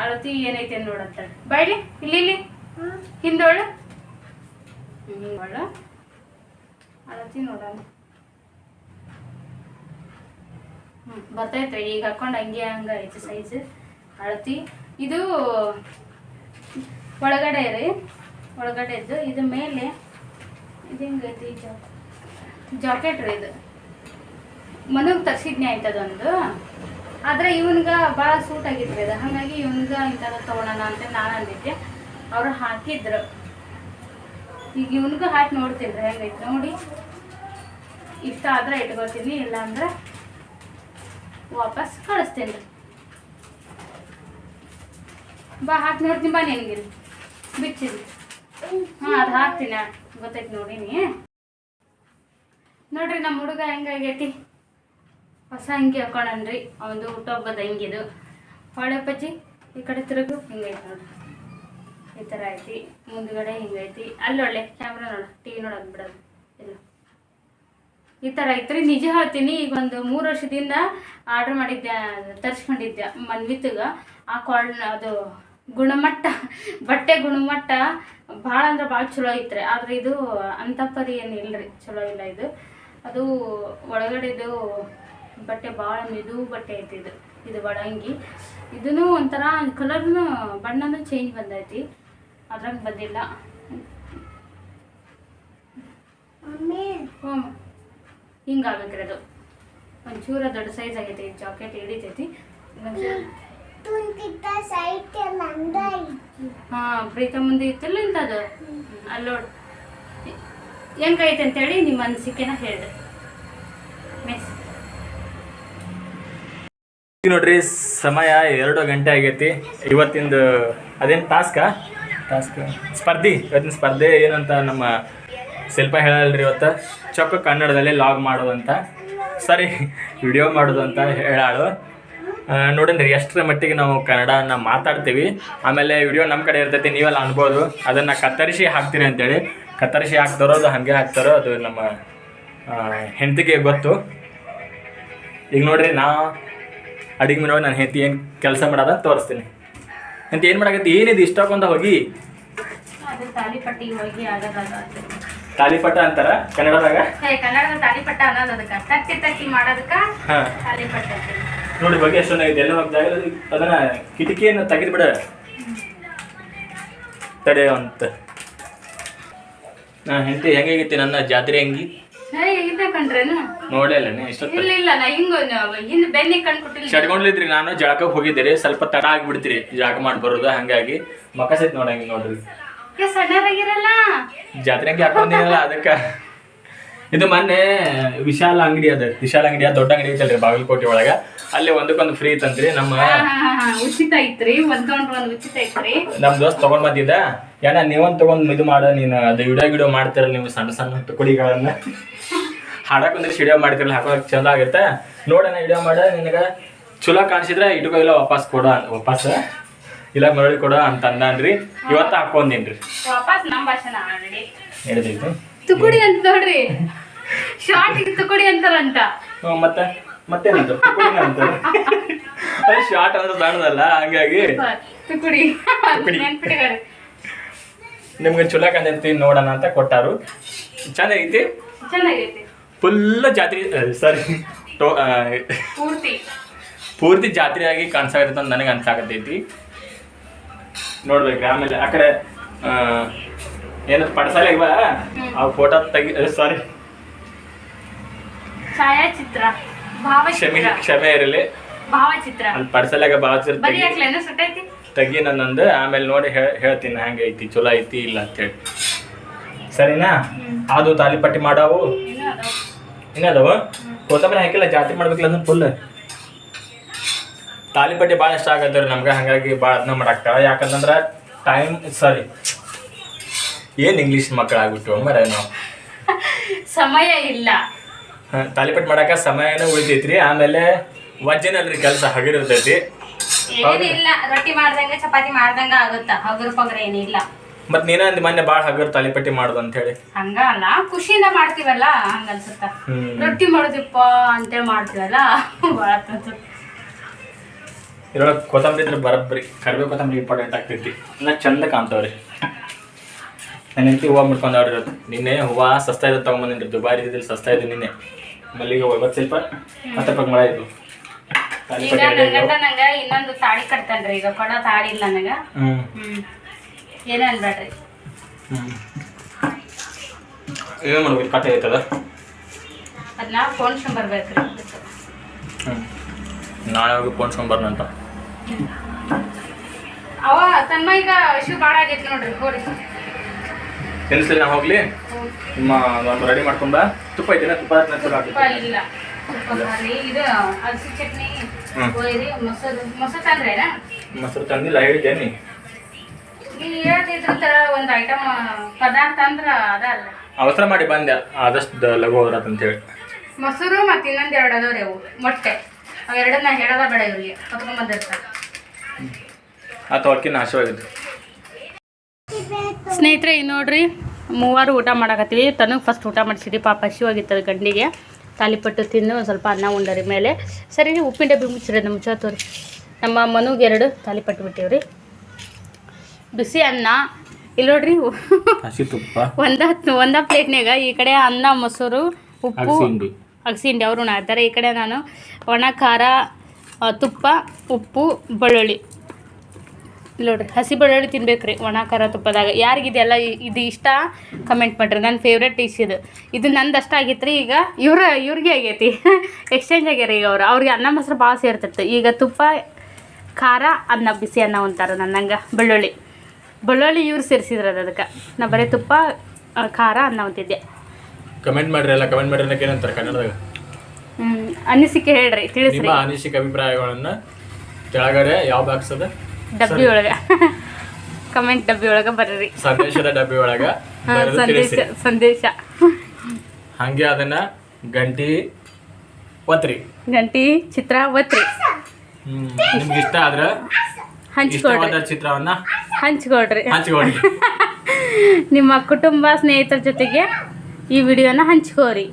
ಅಳತಿ ಏನೈತೆ ನೋಡತ್ತ. ಬಾಯ್ಲಿ ಇಲ್ಲಿ ಇಲ್ಲಿ. ಹಿಂದೋಳು. ಹಿಂದೋಳು. ಅಳತಿ ನೋಡೋಣ. ಹ್ಞೂ ಬರ್ತೈತೆ. ಈಗ ಹಾಕೊಂಡು ಹಂಗೆ ಹಂಗೆ ಐತಿ ಸೈಜ್ ಅಳತಿ. ಇದು ಒಳಗಡೆ ರೀ. ಒಳಗಡೆದ್ದು ಇದು ಮೇಲೆ ಇದು ಹಿಂಗೈತಿ ಜಾಕೆಟ್ ರೀ ಇದು. ಮನಗೆ ಆಯ್ತು ಅದೊಂದು. ಆದರೆ ಇವನ್ಗೆ ಭಾಳ ಸೂಟ್ ಆಗಿತ್ತು ಅದು ಹಾಗಾಗಿ ಇವನ್ಗೆ ಇಂಥದ್ದು ತೊಗೊಳೋಣ ಅಂತ ನಾನು ಅಂದಿದ್ದೆ. ಅವರು ಹಾಕಿದ್ರು. ಈಗ ಇವನಿಗೂ ಹಾಕಿ ನೋಡ್ತೀನಿ ರೀ, ಹೆಂಗೈತೆ ನೋಡಿ. ಇಷ್ಟ ಆದ್ರೆ ಇಟ್ಕೊತೀನಿ ಇಲ್ಲಾಂದ್ರೆ ವಾಪಸ್ ಕಳಿಸ್ತೀನಿ ರೀ. ಬಾ, ಹಾಕಿ ನೋಡ್ತೀನಿ ಬಾ ನಿನಗೆ ಬಿಚ್ಚಿದ್ರಿ ಹಾಂ, ಅದು ಹಾಕ್ತೀನಿ ಗೊತ್ತೈತೆ ನೋಡಿನಿ ನೋಡ್ರಿ ನಮ್ಮ ಹುಡುಗ ಹೆಂಗಾಗೈತಿ? ಹೊಸ ಅಂಗಿ ಹಾಕೊಂಡನ್ರಿ ಹಬ್ಬದ ಹಂಗಿದು ಹೊಳೆ ಪಚ್ಚಿ ಈ ಕಡೆ ತಿರುಗು, ಹಿಂಗೈತೆ ನೋಡ್ರಿ. ಈ ಥರ ಐತಿ, ಮುಂದ್ಗಡೆ ಹಿಂಗೈತಿ ಅಲ್ಲೊಳ್ಳೆ ಕ್ಯಾಮ್ರಾ ನೋಡ ಟಿವಿ ನೋಡೋದು ಬಿಡೋದು ಇಲ್ಲ. ಈ ಥರ ಐತ್ರಿ. ನಿಜ ಹೇಳ್ತೀನಿ, ಈಗ ಒಂದು ಮೂರು ವರ್ಷದಿಂದ ಆರ್ಡರ್ ಮಾಡಿದ್ದೆ ತರಿಸ್ಕೊಂಡಿದ್ದೆ ಮನ್ವಿತ್ಗ. ಆ ಕ್ವಾಲ್ ಅದು ಗುಣಮಟ್ಟ, ಬಟ್ಟೆ ಗುಣಮಟ್ಟ ಭಾಳ ಅಂದ್ರೆ ಭಾಳ ಚಲೋ ಐತ್ರಿ. ಆದ್ರೆ ಇದು ಅಂಥ ಪರಿ ಏನು ಇಲ್ರಿ, ಚಲೋ ಇಲ್ಲ ಇದು. ಅದು ಒಳಗಡೆದು ಬಟ್ಟೆ ಭಾಳ ಮೆದು ಬಟ್ಟೆ ಐತಿ ಇದು. ಇದು ಒಳಂಗಿ. ಇದನ್ನು ಒಂಥರ ಕಲರ್ನು ಬಣ್ಣನೂ ಚೇಂಜ್ ಬಂದೈತಿ. ಅದ್ರಾಗ ಬಂದಿಲ್ಲ. ಹ್ಞೂ ಹಿಂಗಾಗಬೇಕ್ರಿ ಅದು ಒಂಚೂರ ದೊಡ್ಡ ಸೈಜ್ ಆಗೈತಿ ಜಾಕೆಟ್ ಹಿಡಿತೈತಿ. ಹಾ ಪ್ರೀತ ಮುಂದೆ ಇತ್ತಲ್ಲ ಇಂತ ಅದು ಅಲ್ಲಿ ನೋಡು ಹೆಂಗೈತೆ ಅಂತೇಳಿ ನಿಮ್ಮ ಅನಿಸಿಕೆನ ಹೇಳ್ರಿ ಮೆಸ್ ನೋಡ್ರಿ ಸಮಯ ಎರಡು ಗಂಟೆ ಆಗೈತಿ. ಇವತ್ತಿಂದು ಅದೇನು ಟಾಸ್ಕ ಟಾಸ್ಕ್ ಸ್ಪರ್ಧಿ, ಇವತ್ತಿನ ಸ್ಪರ್ಧೆ ಏನಂತ ನಮ್ಮ ಶಿಲ್ಪ ಹೇಳಲ್ರಿ ಇವತ್ತು. ಚೊಕ್ಕ ಕನ್ನಡದಲ್ಲಿ ಲಾಗ್ ಮಾಡೋದಂತ. ಸರಿ ವಿಡಿಯೋ ಮಾಡೋದು ಅಂತ ಹೇಳಾಳು. ನೋಡನ್ರಿ, ಎಷ್ಟರ ಮಟ್ಟಿಗೆ ನಾವು ಕನ್ನಡನ ಮಾತಾಡ್ತೀವಿ. ಆಮೇಲೆ ವಿಡಿಯೋ ನಮ್ಮ ಕಡೆ ಇರ್ತೈತಿ, ನೀವೆಲ್ಲ ಅನ್ಬೋದು. ಅದನ್ನು ಕತ್ತರಿಸಿ ಹಾಕ್ತೀನಿ ಅಂತೇಳಿ. ಕತ್ತರಿಸಿ ಹಾಕ್ತಾರೋ ಅದು ಹಾಗೆ ಹಾಕ್ತಾರೋ ಅದು ನಮ್ಮ ಹೆಂಡತಿಗೆ ಗೊತ್ತು. ಈಗ ನೋಡ್ರಿ, ನಾ ಅಡಿಗೆ ಮನೆ ನಾನು ಹೆಂಡತಿ ಏನು ಕೆಲಸ ಮಾಡೋದ ತೋರಿಸ್ತೀನಿ. ಅಂತ ಏನು ಮಾಡಾಕತ್ತಿ? ಏನಿದು? ಇಷ್ಟಕ್ಕೊಂದ ಹೋಗಿ? ತಾಲಿಪಟ್ಟಿ ಹೋಗಿ ಆಗೋದಾಗ ತಾಲಿಪಟ ಅಂತಾರ? ಕನ್ನಡದಾಗ? ಹೇ ಕನ್ನಡದ ತಾಲಿಪಟ್ಟ ಅನ್ನೋದು ಅದಕ್ಕೆ. ತಟ್ಟಿ ತಟ್ಟಿ ಮಾಡೋದಕ್ಕ ಹಾಂ. ತಾಲಿಪಟ್ಟ ನೋಡಿ ಬಗ್ಗೆ ಎಷ್ಟು ಐತೆ ಎಲ್ಲ ಅದನ್ನ ಕಿಟಕಿಯನ್ನು ತೆಗೆದು ಬಿಡ. ತಡೆ ಅಂತ. ನಾ ಹೆಂಡತಿ ಹೆಂಗಾಗೈತಿ ನನ್ನ ಜಾತ್ರೆ ಅಂಗಿ? ಇಲ್ಲ ಇಲ್ಲ ನಾ ಹಿಂಗ ಹಿಂದ್ ಬೆನ್ನಿಗೆ ಶಟ್ಕೊಂಡ್ಲಿದ್ರಿ ನಾನು ಜಳಕ ಹೋಗಿದ್ದೀರಿ ಸ್ವಲ್ಪ ತಡ ಆಗ್ಬಿಡ್ತೀರಿ ಜಳಕ ಮಾಡಿ ಬರೋದು ಹಂಗಾಗಿ. ಮಕ್ಕ ಸೈತ್ ನೋಡಂಗಿಲ್ಲ ನೋಡ್ರಿ. ಸಣ್ಣರಾಗಿರಲ್ಲ ಜಾತ್ರೆ ಅಂಗಿ ಹಾಕೊಂಡಿರಲ್ಲ ಅದಕ್ಕೆ. ಇದು ಮೊನ್ನೆ ವಿಶಾಲ ಅಂಗಡಿ ಅದ ವಿಶಾಲ ಅಂಗಡಿ ಅದ ದೊಡ್ಡ ಅಂಗಡಿ ಐತಲ್ರಿ ಬಾಗಲಕೋಟೆ ಒಳಗ. ಅಲ್ಲಿ ಒಂದಕ್ಕೊಂದು ಫ್ರೀ ಇತ್ತಂತ್ರಿ ನಮ್ಮ. ಉಚಿತ ಐತ್ರಿ ಒಂದ್ ಒಂದ್ ಉಚಿತ ಐತ್ರಿ. ನಮ್ ದೋಸ್ತ್ ತಗೊಂಡ್ ಬಂದಿದ್ದ. ಏನ ನೀವೊಂದ್ ತಗೊಂಡ್ ಇದು ಮಾಡ ನೀನ್ ಅದು ವಿಡಿಯೋ ವಿಡಿಯೋ ಮಾಡ್ತಿರಲ್ಲ ನೀವು ಸಣ್ಣ ಸಣ್ಣ ತುಕುಳಿಗಳನ್ನ ಹಾಡಕ್ ಒಂದ್ರೆ ವಿಡಿಯೋ ಮಾಡ್ತಿರಲ್ಲ ಹಾಕೋಕ್ ಚಂದ ಆಗುತ್ತೆ. ನೋಡೋಣ ವಿಡಿಯೋ ಮಾಡ ನಿನಗ ಚಲೋ ಕಾಣಿಸಿದ್ರೆ ಇಟ್ಕೋ ಇಲ್ಲ ವಾಪಸ್ ಕೊಡ ವಾಪಸ್ ಇಲ್ಲ ಮರಳಿ ಕೊಡ ಅಂತ ಅಂದಾನ್ರಿ. ಇವತ್ತ ಹಾಕೊಂದಿನ್ರಿ. ವಾಪಸ್ ನಮ್ಮ ಭಾಷಣ ಆಲ್ರೆಡಿ. ಹೇಳಿದೈತಿ ತುಕುಡಿ ಅಂತ ನೋಡ್ರಿ. ಶಾರ್ಟ್ ತುಕುಡಿ ಅಂತಾರಂತ. ಮತ್ತೆ? ಮತ್ತೇನಂತ ತುಕುಡಿ ಅಂತಾರೆ ಅದು ಶಾರ್ಟ್ ಅಂದ್ರೆ ಸಣ್ಣದಲ್ಲ ಹಂಗಾಗಿ. ತುಕುಡಿ. ನಿಮ್ಗೆ ಚಲೋ ಕಂಡೈತಿ ನೋಡೋಣ ಅಂತ ಕೊಟ್ಟಾರು. ಚೆನ್ನಾಗೈತಿ? ಚೆನ್ನಾಗೈತಿ. ಫುಲ್ ಜಾತ್ರೆ ಸಾರಿ ಪೂರ್ತಿ. ಪೂರ್ತಿ ಜಾತ್ರೆ ಆಗಿ ಕಾಣಿಸಾಕತ್ತೈತೆ ಅಂತ ನನಗೆ ಅನ್ಸಾಕತ್ತೈತಿ. ನೋಡ್ಬೇಕು ಆಮೇಲೆ ಆ ಕಡೆ ಆ, ಏನದು ಪಡಸಾಲೆ ಬಾ ಆ ಫೋಟೋ ತೆಗಿ ಸಾರಿ ಛಾಯಾಚಿತ್ರ. ಕ್ಷಮೆ ಕ್ಷಮೆ ಇರಲಿ. ಭಾವಚಿತ್ರ. ಅಲ್ಲಿ ಪಡಸಾಲೆಗ ಭಾವಚಿತ್ರ ತೆಗಿ ನನ್ನೊಂದು. ಆಮೇಲೆ ನೋಡಿ ಹೇಳ್ತೀನಿ ಹಂಗೆ ಐತಿ ಚಲೋ ಐತಿ ಇಲ್ಲ ಅಂತೇಳಿ. ಸರಿನಾ? ಅದು ತಾಲಿಪಟ್ಟಿ ಮಾಡಾವು. ಇನ್ನದವು ಕೊತ್ತಂಬರಿ ಹಾಕಿಲ್ಲ ಜಾತ್ರೆ ಮಾಡ್ಬೇಕಿಲ್ಲ ಅಂದ್ರೆ ಫುಲ್. ತಾಲಿಪಟ್ಟಿ ಭಾಳ ಇಷ್ಟ ಆಗತ್ತೆ ರೀ ನಮ್ಗೆ. ಹಾಗಾಗಿ ಭಾಳ ಅದನ್ನ ಮಾಡಾಕ್ತಾರ. ಯಾಕಂತಂದ್ರೆ ಟೈಮ್ ಸಾರಿ ಏನು ಇಂಗ್ಲೀಷ್ ಮಕ್ಕಳಾಗ್ಬಿಟ್ಟು ಮರ ನಾವು ಸಮಯ ಇಲ್ಲ. ತಾಲಿಪಟ್ ತಾಲಿಪಟ್ಟಿ ಮಾಡಾಕ ಸಮಯನೂ ಉಳಿತೈತ್ರಿ. ಆಮೇಲೆ ವಜ್ಜನಲ್ರಿ ಕೆಲಸ ಹಗರಿರ್ತೈತಿ. ಏನಿಲ್ಲ ರೊಟ್ಟಿ ಮಾಡ್ದಂಗ ಚಪಾತಿ ಮಾಡ್ದಂಗ ಆಗುತ್ತ? ಹಗರ್ ಪಗರ್ ಏನಿಲ್ಲ. ಮತ್ ನೀನ ಅಂದ್ ಮೊನ್ನೆ ಬಾಳ ಹಗರ್ ತಾಲಿಪಟ್ಟಿ ಮಾಡುದು ಅಂತ ಹೇಳಿ ಹಂಗ ಅಲ್ಲ ಖುಷಿಯಿಂದ ಮಾಡ್ತೀವಲ್ಲ ಹಂಗ ಅನ್ಸುತ್ತ? ರೊಟ್ಟಿ ಮಾಡುದಿಪ್ಪ ಅಂತೇಳಿ ಮಾಡ್ತೀವಲ್ಲ? ಅನ್ಸುತ್ತೆ. ಇದ್ರೊಳಗೆ ಕೊತ್ತಂಬರಿ ಇದ್ರೆ ಬರಬ್ಬರಿ ಕರಿಬೇವು ಕೊತ್ತಂಬರಿ ಇಂಪಾರ್ಟೆಂಟ್ ಆಗ್ತೈತಿ. ಇನ್ನ ಚಂದ ಕಾಣ್ತಾವ್ರಿ. ನನ್ನ ಹೆಂಡತಿ ಹೂವು ಮುಟ್ಕೊಂಡು ಆಡಿರೋದು ನಿನ್ನೆ ಹೂವು ಸಸ್ತಾ ಇದ್ದು ತೊಗೊಂಬಂದಿನ್ರಿ ದುಬಾರಿ ಇದ್ದಿಲ್ಲ ಸಸ್ತಾ ಇದ್ದು ನಿನ್ನೆ. ಮಲ್ಲಿಗೆ ಹೂವು ಇವತ್ತು ಸ್ವಲ್ಪ ಹತ್ತು ರೂಪಾಯಿ ಮಳೆ ಇದ್ದು ಈಗ ತಾಲಿಪಟ್ಟಿ ನನ್ ready ಗಂಡ ಆಗ್ಯಾವು. ನಂಗ ಇನ್ನೊಂದು ತಾಳಿ ಕಟ್ತಾನ್ರಿ. ಈಗ ಕೊಡೋ ತಾಳಿ ಇಲ್ಲ ನನಗ. ಹ್ಮ್. ಹ್ಮ್. ಏನೇ ಅನ್ಬೇಡ್ರಿ. ಏನು ಮಾಡ್ಬೇಕು? ಕತೆ ಐತದ ಅದನ್ನ ಫೋನ್ ಬರ್ಬೇಕ್ರಿ ಬೇಕ್ರಿ ನಾಳೆ ಹೋಗಿ ಪೋಣ್ಸ್ಕೊಂಬರ್ನಂತ ಅವ ತನ್ನ ಈಗ ಇಶ್ಯೂ ಭಾಳ ಆಗೈತಿ ನೋಡ್ರಿ. ಹೋರಿ. ತಿನ್ಸ್ಲಿ ನಾ ಹೋಗ್ಲಿ. ನಿಮ್ಮ ಒಂದು ರೆಡಿ ಮಾಡ್ಕೊಂಬ ತುಪ್ಪ ಐತಿನ? ತುಪ್ಪ ತುಪ್ಪ. ಇಲ್ಲ. ಇದು ಅಗಸಿ ಚಟ್ನಿ ಮೊಸರು ಮೊಸರು ತಂದ್ರೇನ ಮೊಸರು ತಂದಿಲ್ಲ ಹೇಳ್ತೇನೆ ನೀ. ನೀ ಹೇಳ್ತಿದ್ರ ಒಂದ್ ಐಟಮ್ ಪದಾರ್ಥ ಅಂದ್ರ ಅದ ಅಲ್ಲ. ಅವಸರ ಮಾಡಿ ಬಂದೆ. ಆದಷ್ಟು ಲಘು ಹೋದ್ರ ಅಂತ ಹೇಳಿ. ಮೊಸರು ಮತ್ತೆ ಇನ್ನೊಂದು ಎರಡು ಅದಾವ್ರಿ ಅವು. ಮೊಟ್ಟೆ. ಅವೆರಡನ್ನ ಹೇಳೋದ ಬೇಡ ಇವ್ರಿಗೆ. ಕತ್ಕೊಂಡ್ ಬಂದಿರ್ತಾರೆ. ಆ ತೋರ್ಕಿನ ನಾಶವಾಗಿದ್ದು ಸ್ನೇಹಿತರೆ ಇನ್ನು ನೋಡ್ರಿ ಮೂವರು ಊಟ ಮಾಡಕತ್ತೀವಿ. ತನಗೆ ಫಸ್ಟ್ ಊಟ ಮಾಡಿಸಿದ್ವಿ. ಪಾಪ ಹಸಿವಾಗಿತ್ತದ ಗಂಡಿಗೆ. ತಾಲಿಪಟ್ಟು ತಿಂದು ಒಂದು ಸ್ವಲ್ಪ ಅನ್ನ ಉಂಡರಿ ಮೇಲೆ. ಸರಿ ರೀ ಉಪ್ಪಿನ ಡಬ್ಬಿ ಮುಚ್ಚಿರಿ ನಮ್ಮ ಮುಚ್ಚಾತವ್ರಿ ನಮ್ಮ ಮನುಗೆ ಎರಡು ತಾಲಿಪಟ್ಟು ಬಿಟ್ಟಿವ್ರಿ. ಬಿಸಿ ಅನ್ನ ಇಲ್ಲಿ ನೋಡ್ರಿ ಒಂದ ಒಂದ ಪ್ಲೇಟ್ನಾಗ ಈ ಕಡೆ ಅನ್ನ ಮೊಸರು ಉಪ್ಪು ಅಗಸಿ ಹಿಂಡಿ ಅವರು ಮಾಡ್ತಾರೆ. ಈ ಕಡೆ ನಾನು ಒಣ ಖಾರ ತುಪ್ಪ ಉಪ್ಪು ಬೆಳ್ಳುಳ್ಳಿ. ಇಲ್ಲಿ ನೋಡ್ರಿ ಹಸಿ ಬೆಳ್ಳುಳ್ಳಿ ತಿನ್ಬೇಕ್ರಿ ಒಣ ಖಾರ ತುಪ್ಪದಾಗ. ಯಾರಿಗಿದೆಲ್ಲ ಇದು ಇಷ್ಟ ಕಮೆಂಟ್ ಮಾಡ್ರಿ. ನನ್ನ ಫೇವ್ರೆಟ್ ಡಿಶ್ ಇದು. ಇದು ನಂದು ಅಷ್ಟ ಆಗಿತ್ತು ರೀ ಈಗ ಇವ್ರ ಇವ್ರಿಗೆ ಆಗೈತಿ. ಎಕ್ಸ್ಚೇಂಜ್ ಆಗ್ಯಾರ ಈಗ ಅವ್ರು. ಅವ್ರಿಗೆ ಅನ್ನ ಮೊಸರು ಭಾಳ ಸೇರ್ತಿತ್ತು. ಈಗ ತುಪ್ಪ ಖಾರ ಅನ್ನ ಬಿಸಿ ಅನ್ನ ಅಂತಾರೆ ನನ್ನಂಗೆ ಬೆಳ್ಳುಳ್ಳಿ. ಬೆಳ್ಳುಳ್ಳಿ ಇವ್ರು ಸೇರಿಸಿದ್ರು ಅದು ಅದಕ್ಕೆ. ನಾ ಬರೀ ತುಪ್ಪ ಖಾರ ಅನ್ನ ಅಂತಿದ್ದೆ ಕಮೆಂಟ್ ಮಾಡ್ರಿ ಎಲ್ಲ. ಕಮೆಂಟ್ ಮಾಡ್ರಿ ಏನಂತಾರೆ ಕನ್ನಡದಾಗ? ಅನಿಸಿಕೆ ಹೇಳ್ರಿ ತಿಳಿಸ್ರಿ. ನಿಮ್ಮ ಅನಿಸಿಕೆ ಅಭಿಪ್ರಾಯಗಳನ್ನು ಕೆಳಗಡೆ ಯಾವ ಬಾಕ್ಸ್ ಅದ? ಡಬ್ಬಿ ಒಳಗ. ಕಮೆಂಟ್ ಡಬ್ಬಿ ಒಳಗ ಬರ್ರಿ. ಸಂದೇಶದ ಡಬ್ಬಿ ಒಳಗ ಸಂದೇಶ ಸಂದೇಶ. ಹಂಗೆ ಅದನ್ನ ಗಂಟಿ ಒತ್ರಿ. ಗಂಟಿ ಚಿತ್ರ ಒತ್ರಿ. ನಿಮ್ಗೆ ಇಷ್ಟ ಆದ್ರೆ ಹಂಚ್ಕೊಡ್ರಿ. ಚಿತ್ರವನ್ನ ಹಂಚ್ಕೊಡ್ರಿ. ಹಂಚ್ಕೊಡ್ರಿ. ನಿಮ್ಮ ಕುಟುಂಬ ಸ್ನೇಹಿತರ ಜೊತೆಗೆ ಈ ವಿಡಿಯೋನ ಹಂಚ್ಕೋರಿ.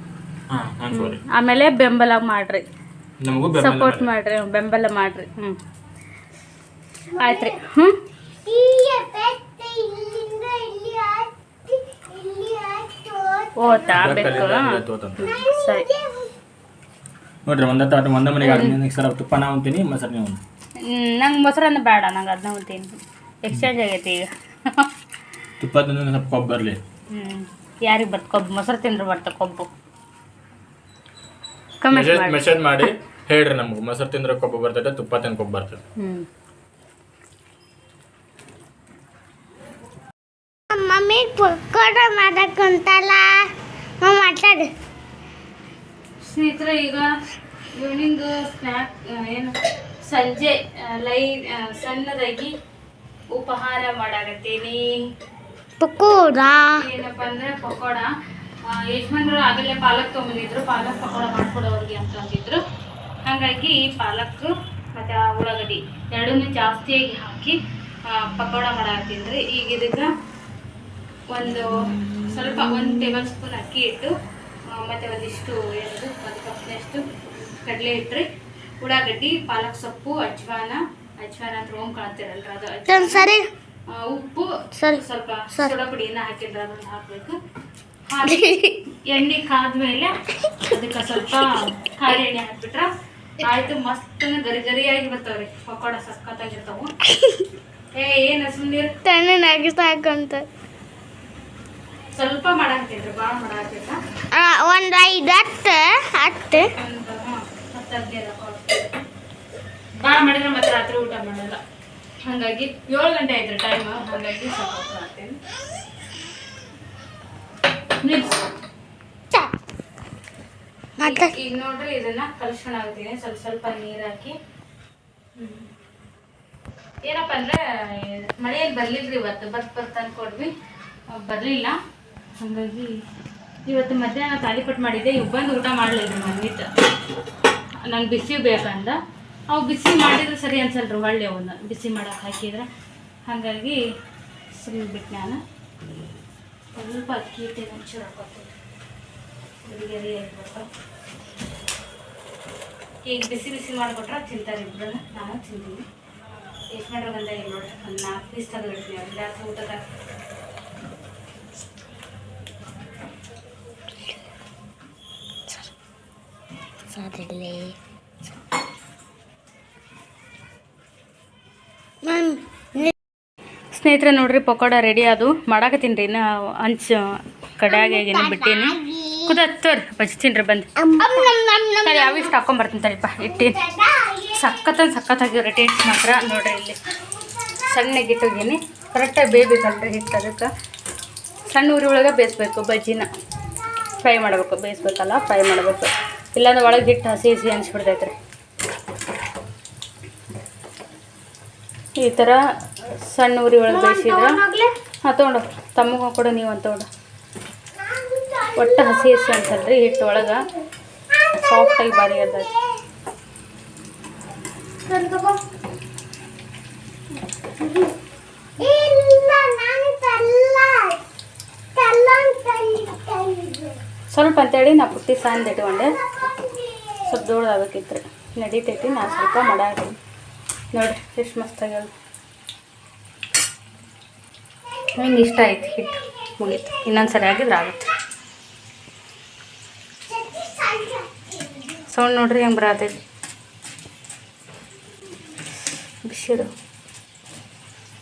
ಆಮೇಲೆ ಬೆಂಬಲ ಮಾಡ್ರಿ. ಸಪೋರ್ಟ್ ಮಾಡ್ರಿ. ಮಾಡ್ರಿ ಬೆಂಬಲ ಮಾಡ್ರಿ. ಹ್ಞೂ ಆಯ್ತು ರೀ ಹ್ಞೂ ಓತಾ ಬೇಕು. ಸರಿ. ನೋಡ್ರಿ ಒಂದ ತಾಟ ಒಂದ ಮನೆಗೆ ಆದ್ಮೇಲೆ ಸರ ತುಪ್ಪ ನಾ ಅಂತೀನಿ ಮೊಸರು ನೀವು ನಂಗೆ ಮೊಸರನ್ನ ಬೇಡ ನಂಗೆ ಅದನ್ನ ಹೊಂತೀನಿ ಎಕ್ಸ್ಚೇಂಜ್ ಆಗೈತಿ ಈಗ. ತುಪ್ಪ ತಿಂದ್ರೆ ಸ್ವಲ್ಪ ಕೊಬ್ಬು ಬರಲಿ. ಹ್ಞೂ ಯಾರಿಗೆ ಬರ್ತ ಕೊಬ್ಬು? ಮೊಸರು ತಿಂದ್ರೆ ಬರ್ತ ಕೊಬ್ಬು. ಕಮೆಂಟ್ ಮೆಸೇಜ್ ಮಾಡಿ. ಮೆಸೇಜ್ ಮಾಡಿ ಹೇಳ್ರಿ ನಮ್ಗೆ. ಮೊಸರು ತಿಂದ್ರೆ ಕೊಬ್ಬು ಬರ್ತೈತೆ ತುಪ್ಪ ತಿಂದ್ರೆ ಕೊಬ್ಬು ಬರ್ತೈತೆ. ಪಕೋಡ ಮಾಡಕ್ಕಂತಲ್ಲ? ಮಾತಾಡು. ಸ್ನೇಹಿತರೆ ಈಗ ಈವ್ನಿಂಗ್ ಸ್ನ್ಯಾಕ್ ಏನು ಸಂಜೆ ಲೈ ಸಣ್ಣದಾಗಿ ಉಪಹಾರ ಮಾಡಾಕತ್ತೀನಿ. ಪಕೋಡ ಏನಪ್ಪ ಅಂದ್ರೆ ಪಕೋಡ. ಯಜಮಾನ್ರು ಆಗಲೇ ಪಾಲಕ್ ತೊಗೊಂಬಂದಿದ್ರು. ಪಾಲಕ್ ಪಕೋಡ ಮಾಡ್ಕೊಡೋರಿಗೆ ಅಂತ ಅಂದಿದ್ರು. ಹಾಗಾಗಿ ಪಾಲಕ್ ಮತ್ತು ಉಳ್ಳಾಗಡ್ಡಿ ಎರಡನ್ನೂ ಜಾಸ್ತಿಯಾಗಿ ಹಾಕಿ ಪಕೋಡ ಮಾಡಾಕತ್ತೀನಿ. ಈಗ ಇದಕ್ಕೆ ಒಂದು ಸ್ವಲ್ಪ ಒಂದು ಟೇಬಲ್ ಸ್ಪೂನ್ ಅಕ್ಕಿ ಇಟ್ಟು ಮತ್ತು ಒಂದಿಷ್ಟು ಎರಡು ಒಂದು ಕಪ್ನಷ್ಟು ಕಡಲೆ ಹಿಟ್ರಿ ಉಳ್ಳಾಗಡ್ಡಿ ಪಾಲಕ್ ಸೊಪ್ಪು ಅಜ್ವಾನ ಅಜ್ವಾನ ಅಂತ ಓಮ್ ಕಾಣ್ತಿರಲ್ರ ಅದು. ಸರಿ ಉಪ್ಪು ಸರಿ. ಸ್ವಲ್ಪ. ಸೋಡಾ ಪುಡಿನ ಹಾಕಿದ್ರೆ ಅದನ್ನು ಹಾಕಬೇಕು ಹಾಕಿ ಎಣ್ಣೆ ಕಾದ್ಮೇಲೆ ಅದಕ್ಕೆ ಸ್ವಲ್ಪ ಖಾರ ಎಣ್ಣೆ ಹಾಕ್ಬಿಟ್ರ ಆಯ್ತು ಮಸ್ತ್ ಗರಿ ಗರಿಯಾಗಿ ಬರ್ತಾವ್ರಿ ಪಕೋಡ ಸಖತ್ತಾಗಿರ್ತಾವು ಏ ಏನು ಸುಮ್ಮನೆ ತಣ್ಣನಾಗಿ ಸಾಕಂತ ಸ್ವಲ್ಪ ಮಾಡಾಕತ್ತೀನ್ರಿ ಭಾಳ ಮಾಡಾಕತ್ತಿಲ್ಲ ಒಂದು ಐದು ಹತ್ತು ಹತ್ತು. ಭಾಳ ಮಾಡಿದ್ರೆ ಮತ್ತೆ ರಾತ್ರಿ ಊಟ ಮಾಡಲ್ಲ. ಹಾಗಾಗಿ ಏಳು ಗಂಟೆ ಆಯ್ತು ಟೈಮ್ ಹಾಗಾಗಿ ಸ್ವಲ್ಪ ಮಾಡ್ತೇನೆ. ಈಗ ನೋಡ್ರಿ ಇದನ್ನ ಕಲಿಸ್ಕೊಂಡಾಗ್ತೀನಿ ಸ್ವಲ್ಪ ಸ್ವಲ್ಪ ನೀರು ಹಾಕಿ. ಏನಪ್ಪ ಅಂದ್ರೆ ಮಳೆಯಲ್ಲಿ ಬರ್ಲಿಲ್ರಿ ಇವತ್ತು? ಬರ್ತ್ ಬರ್ತ ಅನ್ಕೊಡ್ವಿ. ಕೊಡ್ವಿ ಬರ್ಲಿಲ್ಲ. ಹಾಗಾಗಿ ಇವತ್ತು ಮಧ್ಯಾಹ್ನ ತಾಲಿಪಟ್ಟು ಮಾಡಿದ್ದೆ ಇವ್ ಬಂದು ಊಟ ಮಾಡಲಿಲ್ಲ ಮಮ್ಮಿತ ನಂಗೆ ಬಿಸಿ ಬೇಕಂದ. ಅವು ಬಿಸಿ ಮಾಡಿದ್ರೆ ಸರಿ ಅನ್ಸಲ್ರಿ ಒಳ್ಳೆ ಅವನ್ನ, ಬಿಸಿ ಮಾಡಕ್ಕೆ ಹಾಕಿದ್ರೆ. ಹಾಗಾಗಿ ಸರಿ ಬಿಟ್ಟು ನಾನು. ಸ್ವಲ್ಪ ಅಕ್ಕಿ ಹಿಟ್ಟಿನ ಒಂಚೂರು ಹಾಕೋತೀನಿ. ಈಗ ಬಿಸಿ ಬಿಸಿ ಮಾಡಿಕೊಟ್ರೆ ತಿಂತಾರೆ ಇಬ್ಬರು ನಾನು ತಿಂತೀನಿ. ಎಷ್ಟು ಮಾಡ್ರೆ ಬಂದಾಗ ನೋಡ್ರಿ ಒಂದು ನಾಲ್ಕು ಪೀಸ್ ತೆಗೆದಿಡ್ತೀನಿ. ಜಾಸ್ತಿ ಊಟದ ಮಮ್ಮಿ ಸ್ನೇಹಿತರೆ ನೋಡ್ರಿ ಪಕೋಡ ರೆಡಿ ಅದು. ಮಾಡಾಕತ್ತೀನಿ ರೀ ನಾ ಹಂಚ ಕಡೆಯಾಗಿ ಏನು ಬಿಟ್ಟೀನಿ. ಕುದತ್ತೋರಿ ಬಜ್ತೀನಿ ರೀ ಬಂದು. ಸರಿ ಯಾವ ಇಷ್ಟು ಹಾಕೊಂಬರ್ತೀನಿ ತಡಿಪ ಇಟ್ಟೀನಿ ಸಖತ್ ಸಖತ್ತಾಗಿರೋ ಟೇಸ್ಟ್ ಮಾತ್ರ. ನೋಡ್ರಿ ಇಲ್ಲಿ. ಸಣ್ಣಗೆ ಇಟ್ಟೋಗೀನಿ ಕರೆಕ್ಟಾಗಿ ಬೇಯಬೇಕಲ್ರಿ ಹಿಟ್ಟು ಅದಕ್ಕೆ. ಸಣ್ಣ ಉರಿ ಒಳಗೆ ಬೇಯಿಸ್ಬೇಕು ಬಜ್ಜಿನ. ಫ್ರೈ ಮಾಡಬೇಕು ಬೇಯಿಸ್ಬೇಕಲ್ಲ ಫ್ರೈ ಮಾಡಬೇಕು. ಇಲ್ಲಾಂದ್ರೆ ಒಳಗೆ ಹಿಟ್ಟು ಹಸಿ ಹಸಿ ಅನಿಸ್ಬಿಡ್ತೈತೆ ರೀ ಈ ಥರ ಸಣ್ಣ ಉರಿ ಒಳಗೆ ಬೇಯಿಸಿದ್ರೆ? ಹಾಂ ತೊಗೊಂಡು ತಮ್ಮಗ ಕೊಡು ನೀವು ಅಂತ ತೊಗೊಂಡು ಒಟ್ಟು ಹಸಿ ಹಸಿ ಅನ್ಸಲ್ರಿ ಹಿಟ್ಟು ಒಳಗೆ. ಸಾಫ್ಟಾಗಿ ಬಾರಿ ಅದ ಸ್ವಲ್ಪ ಅಂತೇಳಿ ನಾ ಪುಟ್ಟಿ ಸಾಂದ್ ಇಟ್ಕೊಂಡೆ. ಸ್ವಲ್ಪ ದೊಡ್ಡದಾಗಬೇಕಿತ್ತು ನಡೀತೈತಿ, ನಾ ಸ್ವಲ್ಪ ಮಾಡಾಡಿ ನೋಡಿರಿ, ಎಷ್ಟು ಮಸ್ತಾಗಿ ಹಿಂಗೆ ಇಷ್ಟ ಆಯ್ತು ಹಿಟ್ಟು ಮುಗೀತು. ಇನ್ನೊಂದು ಸರಿ ಆಗಿದ್ರೆ ಆಗುತ್ತೆ. ಸೌಂಡ್ ನೋಡ್ರಿ ಹೆಂಗೆ ಬರತೈತಿ. ಬಿಸಿರು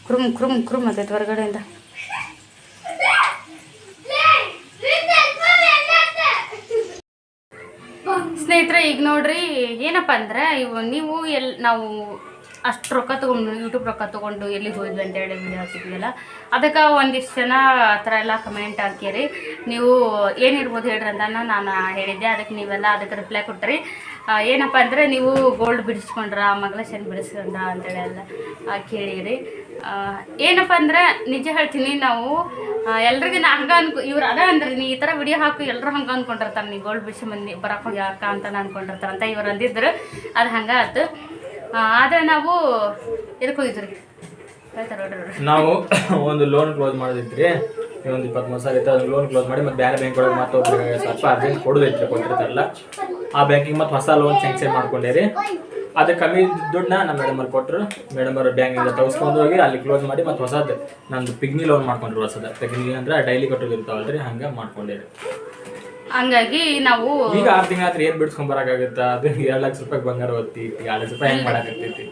ಕುರುಮ್ ಕುರುಮ್ ಕುರುಮ್ ಅದೈತೆ ಹೊರಗಡೆಯಿಂದ. ಸ್ನೇಹಿತರೆ ಈಗ ನೋಡ್ರಿ ಏನಪ್ಪ ಅಂದ್ರೆ ಇವು ನೀವು ಎಲ್ ನಾವು ಅಷ್ಟು ರೊಕ್ಕ ತೊಗೊಂಡು ಯೂಟ್ಯೂಬ್ ರೊಕ್ಕ ತೊಗೊಂಡು ಎಲ್ಲಿಗೆ ಹೋದ್ವಿ ಅಂತೇಳಿ ವಿಡಿಯೋ ಹಾಕಿದ್ವಲ್ಲ ಅದಕ್ಕೆ ಒಂದಿಷ್ಟು ಜನ ಆ ಥರ ಎಲ್ಲ ಕಮೆಂಟ್ ಹಾಕಿರಿ ನೀವು ಏನಿರ್ಬೋದು ಹೇಳ್ರಿ ಅಂತ ನಾನು ಹೇಳಿದ್ದೆ ಅದಕ್ಕೆ ನೀವೆಲ್ಲ ಅದಕ್ಕೆ ರಿಪ್ಲೈ ಆ, ಏನಪ್ಪ ಅಂದರೆ ನೀವು ಗೋಲ್ಡ್ ಬಿಡಿಸ್ಕೊಂಡ್ರ ಮಂಗಳಶನ್ ಬಿಡಿಸ್ಕೊಂಡ್ರ ಅಂತೇಳಿ ಎಲ್ಲ ಕೇಳಿರಿ. ಏನಪ್ಪ ಅಂದರೆ ನಿಜ ಹೇಳ್ತೀನಿ, ನಾವು ಎಲ್ರಿಗೂ ನಾ ಹಂಗೆ ಅನ್ಕೊ, ಇವ್ರು ಅದ ಅಂದ್ರೆ, ನೀ ಈ ಥರ ವಿಡಿಯೋ ಹಾಕು ಎಲ್ಲರೂ ಹಂಗೆ ಅಂದ್ಕೊಂಡಿರ್ತಾರೆ ನೀ ಗೋಲ್ಡ್ ಬಿಡಿಸಿ ಮಂದಿ ಬರಕ್ಕೆ ಹೋಗಿ ಯಾಕ ಅಂತ ಅಂದ್ಕೊಂಡಿರ್ತಾರೆ ಅಂತ ಇವ್ರು ಅಂದಿದ್ರು. ಅದು ಹಂಗೆ ಆಯ್ತು ಆದರೆ ನಾವು ಇದಕ್ಕೆ ಹೋಗಿದ್ರಿ? ನಾವು ಒಂದು ಲೋನ್ ಕ್ಲೋಸ್ ಮಾಡೋದಿತ್ರಿ. ಒಂದು ಇಪ್ಪತ್ಮೂರು ಸಾವಿರ ಇತ್ತು ಅದನ್ನ ಲೋನ್ ಕ್ಲೋಸ್ ಮಾಡಿ ಮತ್ತೆ ಬೇರೆ ಬ್ಯಾಂಕ್ ಒಳಗೆ ಮತ್ತೆ ಒಬ್ರಿಗೆ ಸ್ವಲ್ಪ ಅರ್ಜೆಂಟ್ ಕೊಡೋದೈತ್ರಿ ಕೊಟ್ಟಿರ್ತಾರಲ್ಲ ಆ ಬ್ಯಾಂಕಿಗೆ ಮತ್ತೆ ಹೊಸ ಲೋನ್ ಸ್ಯಾಂಕ್ಷನ್ ಮಾಡ್ಕೊಂಡೇರಿ. ಅದು ಕಮ್ಮಿ ದುಡ್ಡನ್ನ ನಮ್ಮ ಮೇಡಮ್ ಅವ್ರು ಕೊಟ್ಟರು ಮೇಡಮ್ ಅವರು ಬ್ಯಾಂಕಿಂದ ತಗಸ್ಕೊಂಡು ಹೋಗಿ ಅಲ್ಲಿ ಕ್ಲೋಸ್ ಮಾಡಿ ಮತ್ತೆ ಹೊಸದು ನಂದು ಪಿಗ್ನಿ ಲೋನ್ ಮಾಡ್ಕೊಂಡ್ರು ಹೊಸದ ಪಿಗ್ನಿ ಅಂದ್ರೆ ಡೈಲಿ ಕಟ್ಟೋದಿರ್ತಾವಲ್ರಿ ಹಂಗೆ ಮಾಡ್ಕೊಂಡೇರಿ. ಹಂಗಾಗಿ ನಾವು ಈಗ ಆರು ತಿಂಗಳ ಹತ್ರ ಏನ್ ಬಿಡ್ಸ್ಕೊಂಡ್ ಬರಕಾಗತ್ತಾ? ಅದು ಎರಡ್ ಲಕ್ಷ ರೂಪಾಯಿ ಬಂಗಾರ ಹೊತ್ತಿ. ಎರಡು ಲಕ್ಷ ರೂಪಾಯಿ ಹೆಂಗ್ ಮಾಡಾಕತ್ತೈತಿ?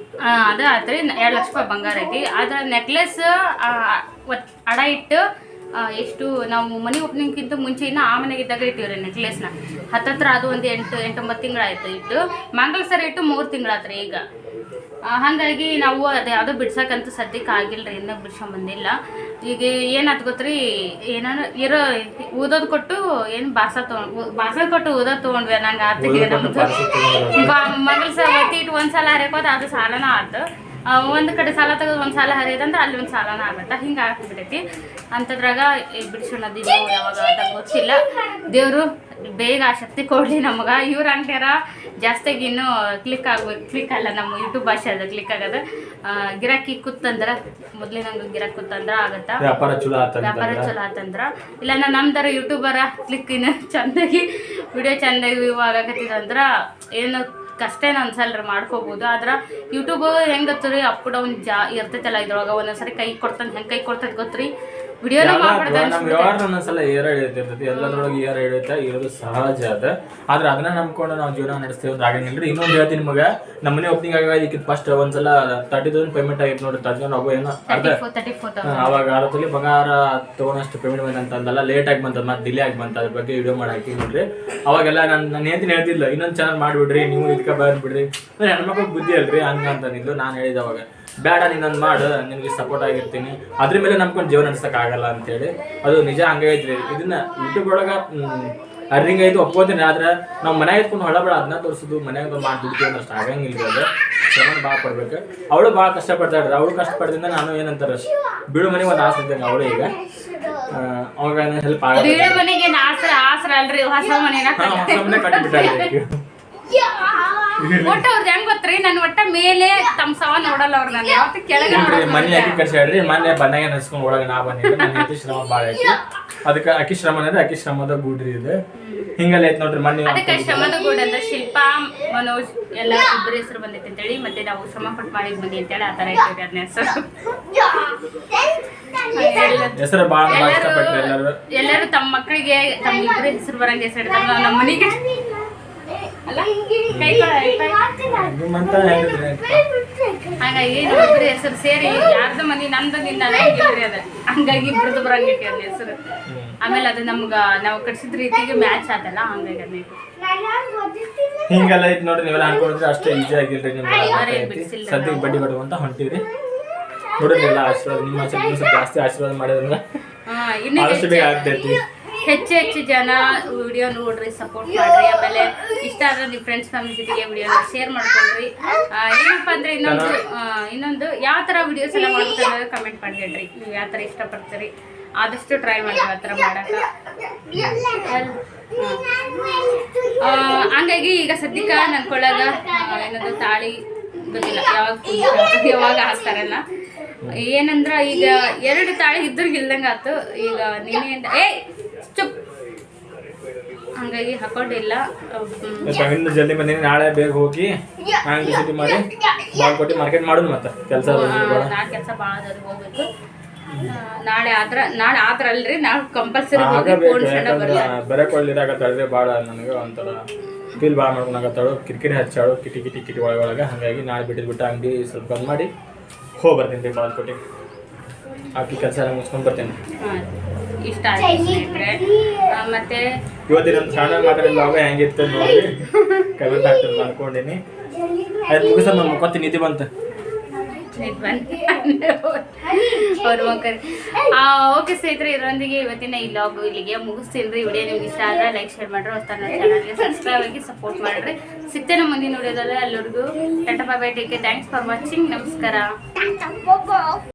ಅದು ಆತ್ರಿ ಎರಡು ಲಕ್ಷ ರೂಪಾಯಿ ಬಂಗಾರ ಐತಿ. ಆದ್ರೆ ನೆಕ್ಲೆಸ್ ಅಡ ಇಟ್ಟು ಎಷ್ಟು ನಾವು ಮನೆ ಓಪನಿಂಗ್ಗಿಂತ ಮುಂಚೆ ಇನ್ನೂ ಆ ಮನೆಗೆ ಇದ್ದಾಗ ಇಟ್ಟಿವ್ರಿ ನೆಕ್ಲೆಸ್ನ ಹತ್ತತ್ರ ಅದು ಒಂದು ಎಂಟು ಎಂಟೊಂಬತ್ತು ತಿಂಗಳಾಯ್ತು ಇಟ್ಟು. ಮಂಗಳಸರ ಇಟ್ಟು ಮೂರು ತಿಂಗಳಾತ್ರಿ ಈಗ. ಹಾಗಾಗಿ ನಾವು ಅದು ಯಾವುದೋ ಬಿಡ್ಸಕ್ಕಂತೂ ಸದ್ಯಕ್ಕೆ ಆಗಿಲ್ರಿ ಇನ್ನೂ ಬಿಡ್ಸೋ ಬಂದಿಲ್ಲ. ಈಗ ಏನಾಯ್ತು ಗೊತ್ತ್ರಿ ಏನಾರು ಇರೋ ಊದೋದು ಕೊಟ್ಟು ಏನು ಬಾಸ ತೊಗೊಂಡು ಬಾಸ ಕೊಟ್ಟು ಊದೋದು ತೊಗೊಂಡ್ವಿ ನಂಗೆ ಆತಕ್ಕೆ ಮಗಲ್ ಸಲ ಒತ್ತಿ ಇಟ್ಟು ಒಂದು ಸಲ ಅದು ಸಾಲನೂ ಆತು. ಆ, ಒಂದ್ ಕಡೆ ಸಾಲ ತೆಗೆದು ಒಂದು ಸಾಲ ಹರಿಯೋದಂದ್ರೆ ಅಲ್ಲಿ ಒಂದು ಸಾಲನ ಆಗತ್ತ. ಹಿಂಗೆ ಆಗ್ಬಿಟ್ಟೈತಿ ಅಂಥದ್ರಾಗ ಬಿಡಿಸೋಣದಿಲ್ಲ ಯಾವಾಗ ಅಂತ ಗೊತ್ತಿಲ್ಲ. ದೇವರು ಬೇಗ ಆ ಶಕ್ತಿ ಕೊಡಲಿ ನಮಗೆ. ಇವ್ರು ಅಂಟ್ಯಾರ ಜಾಸ್ತಿಯಾಗಿ ಇನ್ನೂ ಕ್ಲಿಕ್ ಆಗ್ಬೇಕು ಕ್ಲಿಕ್ ಅಲ್ಲ ನಮ್ಮ ಯೂಟ್ಯೂಬ್ ಭಾಷೆ ಅದು ಕ್ಲಿಕ್ ಆಗೋದು. ಗಿರಾಕಿ ಕೂತಂದ್ರೆ ಮೊದ್ಲಿನಂಗೆ ಗಿರಾಕಿ ಕೂತಂದ್ರೆ ಆಗತ್ತಾ? ವ್ಯಾಪಾರ ಚಲೋ ವ್ಯಾಪಾರ ಆತಂದ್ರ ಚಲೋ ಆತಂದ್ರ. ಇಲ್ಲ ನಾ ನಮ್ಮ ಥರ ಯೂಟ್ಯೂಬರ ಕ್ಲಿಕ್ ಇನ್ನು ಚಂದಾಗಿ ವಿಡಿಯೋ ಚಂದಾಗಿ ವ್ಯೂ ಆಗಕತ್ತಿದಂದ್ರ ಏನು ಕಷ್ಟ ಏನು ಅನ್ಸಲ್ರಿ ಮಾಡ್ಕೋಬೋದು. ಆದ್ರೆ ಯೂಟ್ಯೂಬ್ ಹೆಂಗೆ ರೀ ಅಪ್ ಡೌನ್ ಜಾ, ಇರ್ತೈತಲ್ಲ ಇದ್ರೊಳಗೆ ಒಂದೊಂದ್ಸರಿ ಕೈ ಕೊಡ್ತಾನೆ ಹೆಂಗೆ ಕೈ ಕೊಡ್ತೈತೆ ಗೊತ್ತ್ರಿ? ವಿಡಿಯೋನ ಮಾಡ್ಬಿಡ್ತಾನೆ ನಮ್ ವ್ಯವಹಾರ ಒಂದೊಂದ್ಸಲ ಏರ ಇಳಿತಿರ್ತೈತಿ ಎಲ್ಲದ್ರೊಳಗೆ ಏರ ಇಳಿತ ಇರೋದು ಸಹಜ ಅದ. ಆದ್ರೆ ಅದನ್ನ ನಂಬ್ಕೊಂಡು ನಾವು ಜೀವನ ನಡೆಸ್ತೇವೆ ಅಂತ ಆಗಂಗಿಲ್ರಿ ಇನ್ನೊಂದು ಹೇಳ್ತೀನಿ ನಿಮಗೆ ನಮ್ಮ ಮನೆ ಓಪನಿಂಗ್ ಆಗ ಇದಕ್ಕೆ ಫಸ್ಟ್ ಒಂದ್ಸಲ ತರ್ಟಿ ತೌಸಂಡ್ ಪೇಮೆಂಟ್ ಆಗಿತ್ತು ನೋಡಿ ತರ್ಟಿ ಅವು ಏನೋ ಅರ್ಧ ತರ್ಟಿ ಫೋರ್ ತರ್ಟಿ ಫೋರ್ ಅವಾಗ ಅರವತ್ತಲ್ಲಿ ಬಂಗಾರ ತಗೊಂಡಷ್ಟು ಪೇಮೆಂಟ್ ಬಂತ ಅಂತಂದಲ್ಲ ಲೇಟ್ ಆಗಿ ಬಂತ ಮತ್ತೆ ಡಿಲೇ ಆಗಿ ಬಂತ. ಅದ್ರ ಬಗ್ಗೆ ವಿಡಿಯೋ ಮಾಡಿ ಹಾಕಿ ನೋಡ್ರಿ. ಅವಾಗೆಲ್ಲ ನಾನು ನಾನು ಹೇಳ್ತೀನಿ ಹೇಳ್ತಿಲ್ಲ ಇನ್ನೊಂದು ಚಾನಲ್ ಮಾಡಿಬಿಡ್ರಿ ನೀವು ಇದಕ್ಕೆ ಬಂದ್ಬಿಡ್ರಿ. ಅಂದ್ರೆ ಹೆಣ್ಮಕ್ಳು ಬುದ್ಧಿ ಅಲ್ರಿ ಹಂಗ ಅಂತ ನಿಂದು ನಾನು ಹೇಳಿದ ಅವಾಗ. ಬೇಡ ನೀನೊಂದು ಮಾಡು ನಿನಗೆ ಸಪೋರ್ಟ್ ಆಗಿರ್ತೀನಿ. ಅದ್ರ ಮೇಲೆ ನಂಬ್ಕೊಂಡು ಜೀವನ ನಡೆಸಕ್ ಆಗಲ್ಲ ಅಂತೇಳಿ. ಅದು ನಿಜ ಹಂಗೆ ಐತ್ರಿ ಇದನ್ನ ಯೂಟ್ಯೂಬ್ ಒಳಗೆ ಅರ್ನಿಂಗ್ ಐದು ಒಪ್ಕೋತೀನಿ. ಆದ್ರೆ ನಾವು ಮನ್ಯಾಗ ಇಟ್ಕೊಂಡು ಹೊಳಬೇಡ ಅದನ್ನ ತೋರಿಸೋದು ಮನ್ಯಾಗ ಮಾಡಿ ದುಡ್ಡು ಅಷ್ಟು ಆಗಂಗಿಲ್ಲ ಅದು. ಶ್ರಮ ಭಾಳ ಪಡ್ಬೇಕು. ಅವಳು ಭಾಳ ಕಷ್ಟಪಡ್ತಾಳ್ರಿ ಅವಳು ಕಷ್ಟಪಡ್ದಿಂದ ನಾನು ಏನಂತಾರೆ ಬೀಳು ಮನೆಗೆ ಒಂದು ಆಸೆ ಇದ್ದಂಗೆ ಅವಳು ಈಗ. ಅವಾಗ ಹೆಲ್ಪ್ ಆಗ ಬೀಳು ಮನೆಗೆ ಆಸರ ಆಸರ ಅಲ್ರಿ ಹೊಸ ಕಟ್ಟಿಬಿಟ್ಟಾಳೆ ಒಟ್ಟ ಅವ್ರದ್ದು ಹೆಂಗ್ ಗೊತ್ತ್ರಿ? ನನ್ನ ಒಟ್ಟ ಮೇಲೆ ತಮ್ಮ ಸವ ನೋಡಲ್ಲ ಅವ್ರ ನಾನು. ಯಾವತ್ತು ಕೆಳಗೆ ನೋಡಲ್ಲ ಮನೆ ಅಕ್ಕಿ ಕರ್ಸಾಡ್ರಿ ಮೊನ್ನೆ ಬಂದಾಗ ನಡ್ಸ್ಕೊಂಡು ಒಳಗೆ ನಾ ಬಂದಿದ್ದೆ ನನ್ನ ಹೆಂಡತಿ ಶ್ರಮ ಭಾಳ ಐತಿ ಅದಕ್ಕೆ ಅಕ್ಕಿ ಶ್ರಮ ಅಂದ್ರೆ ಅಕ್ಕಿ ಶ್ರಮದ ಗೂಡ್ರಿ ಇದು. ಹಿಂಗಲ್ಲ ಐತ್ ನೋಡ್ರಿ ಮೊನ್ನೆ ಅದಕ್ಕೆ ಶ್ರಮದ ಗೂಡ್ ಅಂದ್ರೆ ಶಿಲ್ಪಾ ಮನೋಜ್ ಎಲ್ಲ ಇಬ್ಬರ ಹೆಸರು ಬಂದೈತೆ ಅಂತೇಳಿ ಮತ್ತೆ ನಾವು ಶ್ರಮ ಪಟ್ಟು ಮಾಡಿದ್ ಬಂದಿ ಅಂತೇಳಿ ಆ ಥರ ಇಟ್ಟಿವಿ ಅದನ್ನ ಹೆಸರು. ಹೆಸರು ಭಾಳ ಇಷ್ಟಪಟ್ರಿ ಎಲ್ಲರೂ. ಎಲ್ಲರೂ ತಮ್ಮ ಮಕ್ಕಳಿಗೆ ತಮ್ಮ ಇಬ್ಬರ ಹೆಸರು ಬರಂಗೆ ಹೆಸರು ಇಡ್ತಾರೆ. ನಮ್ಮ ಮನೆಗೆ ಅಲ್ಲ ಕೈ ಕೊಡ, ಕೈ. ನಿಮ್ಮಂತ ಹೇಳಿದ್ರಿ ಹಾಗಾಗಿ ನಮ್ಮಿಬ್ಬರ ಹೆಸರು ಸೇರಿ ಯಾರ್ದು ಮನಿ ನಂದು ನಿನ್ನ ಇಲ್ರಿ ಅದ. ಹಂಗಾಗಿ ಇಬ್ರದ್ದು ಬರಂಗೈತಿ ಅದ್ನ ಹೆಸರು. ಆಮೇಲೆ ಅದು ನಮ್ಗ ನಾವು ಕಟ್ಸಿದ ರೀತಿಗೆ ಮ್ಯಾಚ್ ಆದಲ್ಲ ಹಂಗಾಗಿ ಅದನ್ನ. ಹಿಂಗೆಲ್ಲ ಐತಿ ನೋಡ್ರಿ ನೀವೆಲ್ಲ ಅನ್ಕೊಂಡಿದ್ರೆ ಅಷ್ಟೇ ಈಜಿ ಆಗಿಲ್ರಿ ನಿಮ್ಗೆ ಸದ್ಯಕ್ಕೆ ಬಡ್ಡಿ ಬಡುವಂತ ಹೊಂಟಿವ್ರಿ ನೋಡ್ರಿ ಎಲ್ಲ ಆಶೀರ್ವಾದ ನಿಮ್ಮ ಆಶೀರ್ವಾದ ಸ್ವಲ್ಪ ಜಾಸ್ತಿ ಆಶೀರ್ವಾದ ಮಾಡಿದ್ರೆ ಹಾ, ಇನ್ನೂ ಬಹಳಷ್ಟು ಬೇಗ ಆಗ್ತೈತಿ. ಹೆಚ್ಚು ಹೆಚ್ಚು ಜನ ವಿಡಿಯೋ ನೋಡ್ರಿ ಸಪೋರ್ಟ್ ಮಾಡ್ರಿ. ಆಮೇಲೆ ಇಷ್ಟ ಆದ್ರೆ ನಿಮ್ಮ ಫ್ರೆಂಡ್ಸ್ ಫ್ಯಾಮಿಲಿ ಜೊತೆಗೆ ವಿಡಿಯೋನ ಶೇರ್ ಮಾಡ್ಕೊಳ್ರಿ. ಏನಪ್ಪ ಅಂದ್ರೆ ಇನ್ನೊಂದು ಇನ್ನೊಂದು ಯಾವ ಥರ ವಿಡಿಯೋಸ್ ಎಲ್ಲ ಮಾಡ್ತಾರೆ ಕಮೆಂಟ್ ಮಾಡಿ ಹೇಳ್ರಿ. ನೀವು ಯಾವ ಥರ ಇಷ್ಟಪಡ್ತೀರಿ? ಆದಷ್ಟು ಟ್ರೈ ಮಾಡಿ ಆ ಥರ ಮಾಡಕ್ಕ. ಆ, ಹಂಗಾಗಿ ಈಗ ಸದ್ಯಕ್ಕೆ ನನ್ಕೊಳ್ಳಾಗ ಏನದು ತಾಳಿ ಗೊತ್ತಿಲ್ಲ ಯಾವಾಗ ಯಾವಾಗ ಹಾಕ್ತಾರಲ್ಲ. ಏನಂದ್ರ ಈಗ ಎರಡು ತಾಳಿ ಇದ್ರಿಗೆ ಇಲ್ದಂಗೆ ಆತು ಈಗ ನಿನ್ನೆಯಿಂದ ಏ ಹಂಗಾಗಿ ಹಾಕೊಂಡಿಲ್ಲ. ಅವಿಂದ ಜಲ್ದಿ ಬಂದೀನಿ ನಾಳೆ ಬೇಗ ಹೋಗಿ ಹ್ಯಾಂಗ್ ಡಿಸಿಟಿ ಮಾಡಿ ಬಾಲ್ ಕೊಟ್ಟು ಮಾರ್ಕೆಟ್ ಮಾಡೋದು ಮತ್ತೆ. ಕೆಲಸ ನಾಳೆ ಕೆಲಸ ಭಾಳ ಅದ ಹೋಗ್ಬೇಕು. ನಾಳೆ ಆದ್ರ ನಾಳೆ ಆದ್ರ ಅಲ್ರಿ ನಾಳೆ ಕಂಪಲ್ಸರಿ ಹೋಗಿ ಫೋನ್ ಸಣ್ಣ ಬರಲ್ಲ ಭಾಳ ನನಗೆ ಒಂಥರ ಫೀಲ್ ಭಾಳ ಮಾಡ್ಕೊಳಕತ್ತಾಳು ಕಿರಿಕಿರಿ ಹಚ್ಚಾಳು ಕಿಟಿ ಕಿಟಿ ಕಿಟಿ ಒಳಗೆ ಒಳಗೆ. ಹಾಗಾಗಿ ನಾಳೆ ಬಿಟ್ಟಿದ್ ಬಿಟ್ಟು ಅಂಗಡಿ ಸ್ವಲ್ಪ ಬಂದ್ ಮಾಡಿ ಹೋಗಿ ಬರ್ತೀನಿ ರೀ ಬಾಲ್ಕೋಟೆ ಆಕಿ ಕೆಲಸ ಎಲ್ಲ ಮುಗಿಸ್ಕೊಂಡು ಬರ್ತೀನಿ. ಇಷ್ಟ ಆಯ್ತು ಸ್ನೇಹಿತರೆ. ಆ, ಮತ್ತೆ ಇವತ್ತಿನ ನಮ್ಮ ಸಣ್ಣ ಮಾತಾಡಿದ ಭಾಗ ಹೆಂಗಿತ್ತು ನೋಡಿ. ಕಮೆಂಟ್ ಹಾಕ್ತೀನಿ ಅನ್ಕೊಂಡಿನಿ ಅದು ಮುಗಿಸ ನಮ್ಮ ಮುಕ್ಕೊತ್ತೀನಿ ನಿಧಿ ಬಂತು. ಓಕೆ ಸ್ನೇಹಿತರೆ ಇದರೊಂದಿಗೆ ಇವತ್ತಿನ ಈ ಲಾಗ್ ಇಲ್ಲಿಗೆ ಮುಗಿಸ್ತೀನಿ ರೀ ವಿಡಿಯೋ ನಿಮ್ಗೆ ಇಷ್ಟ ಆದ್ರೆ ಲೈಕ್ ಶೇರ್ ಮಾಡ್ರಿ. ಹೊಸ ಚಾನಲ್ಗೆ ಸಬ್ಸ್ಕ್ರೈಬ್ ಆಗಿ ಸಪೋರ್ಟ್ ಮಾಡ್ರಿ. ಸಿಗ್ತೇನೆ ಮುಂದಿನ ವಿಡಿಯೋದಲ್ಲಿ ಅಲ್ಲಿವರೆಗೂ. Tata bye take thanks for watching ನಮಸ್ಕಾರ.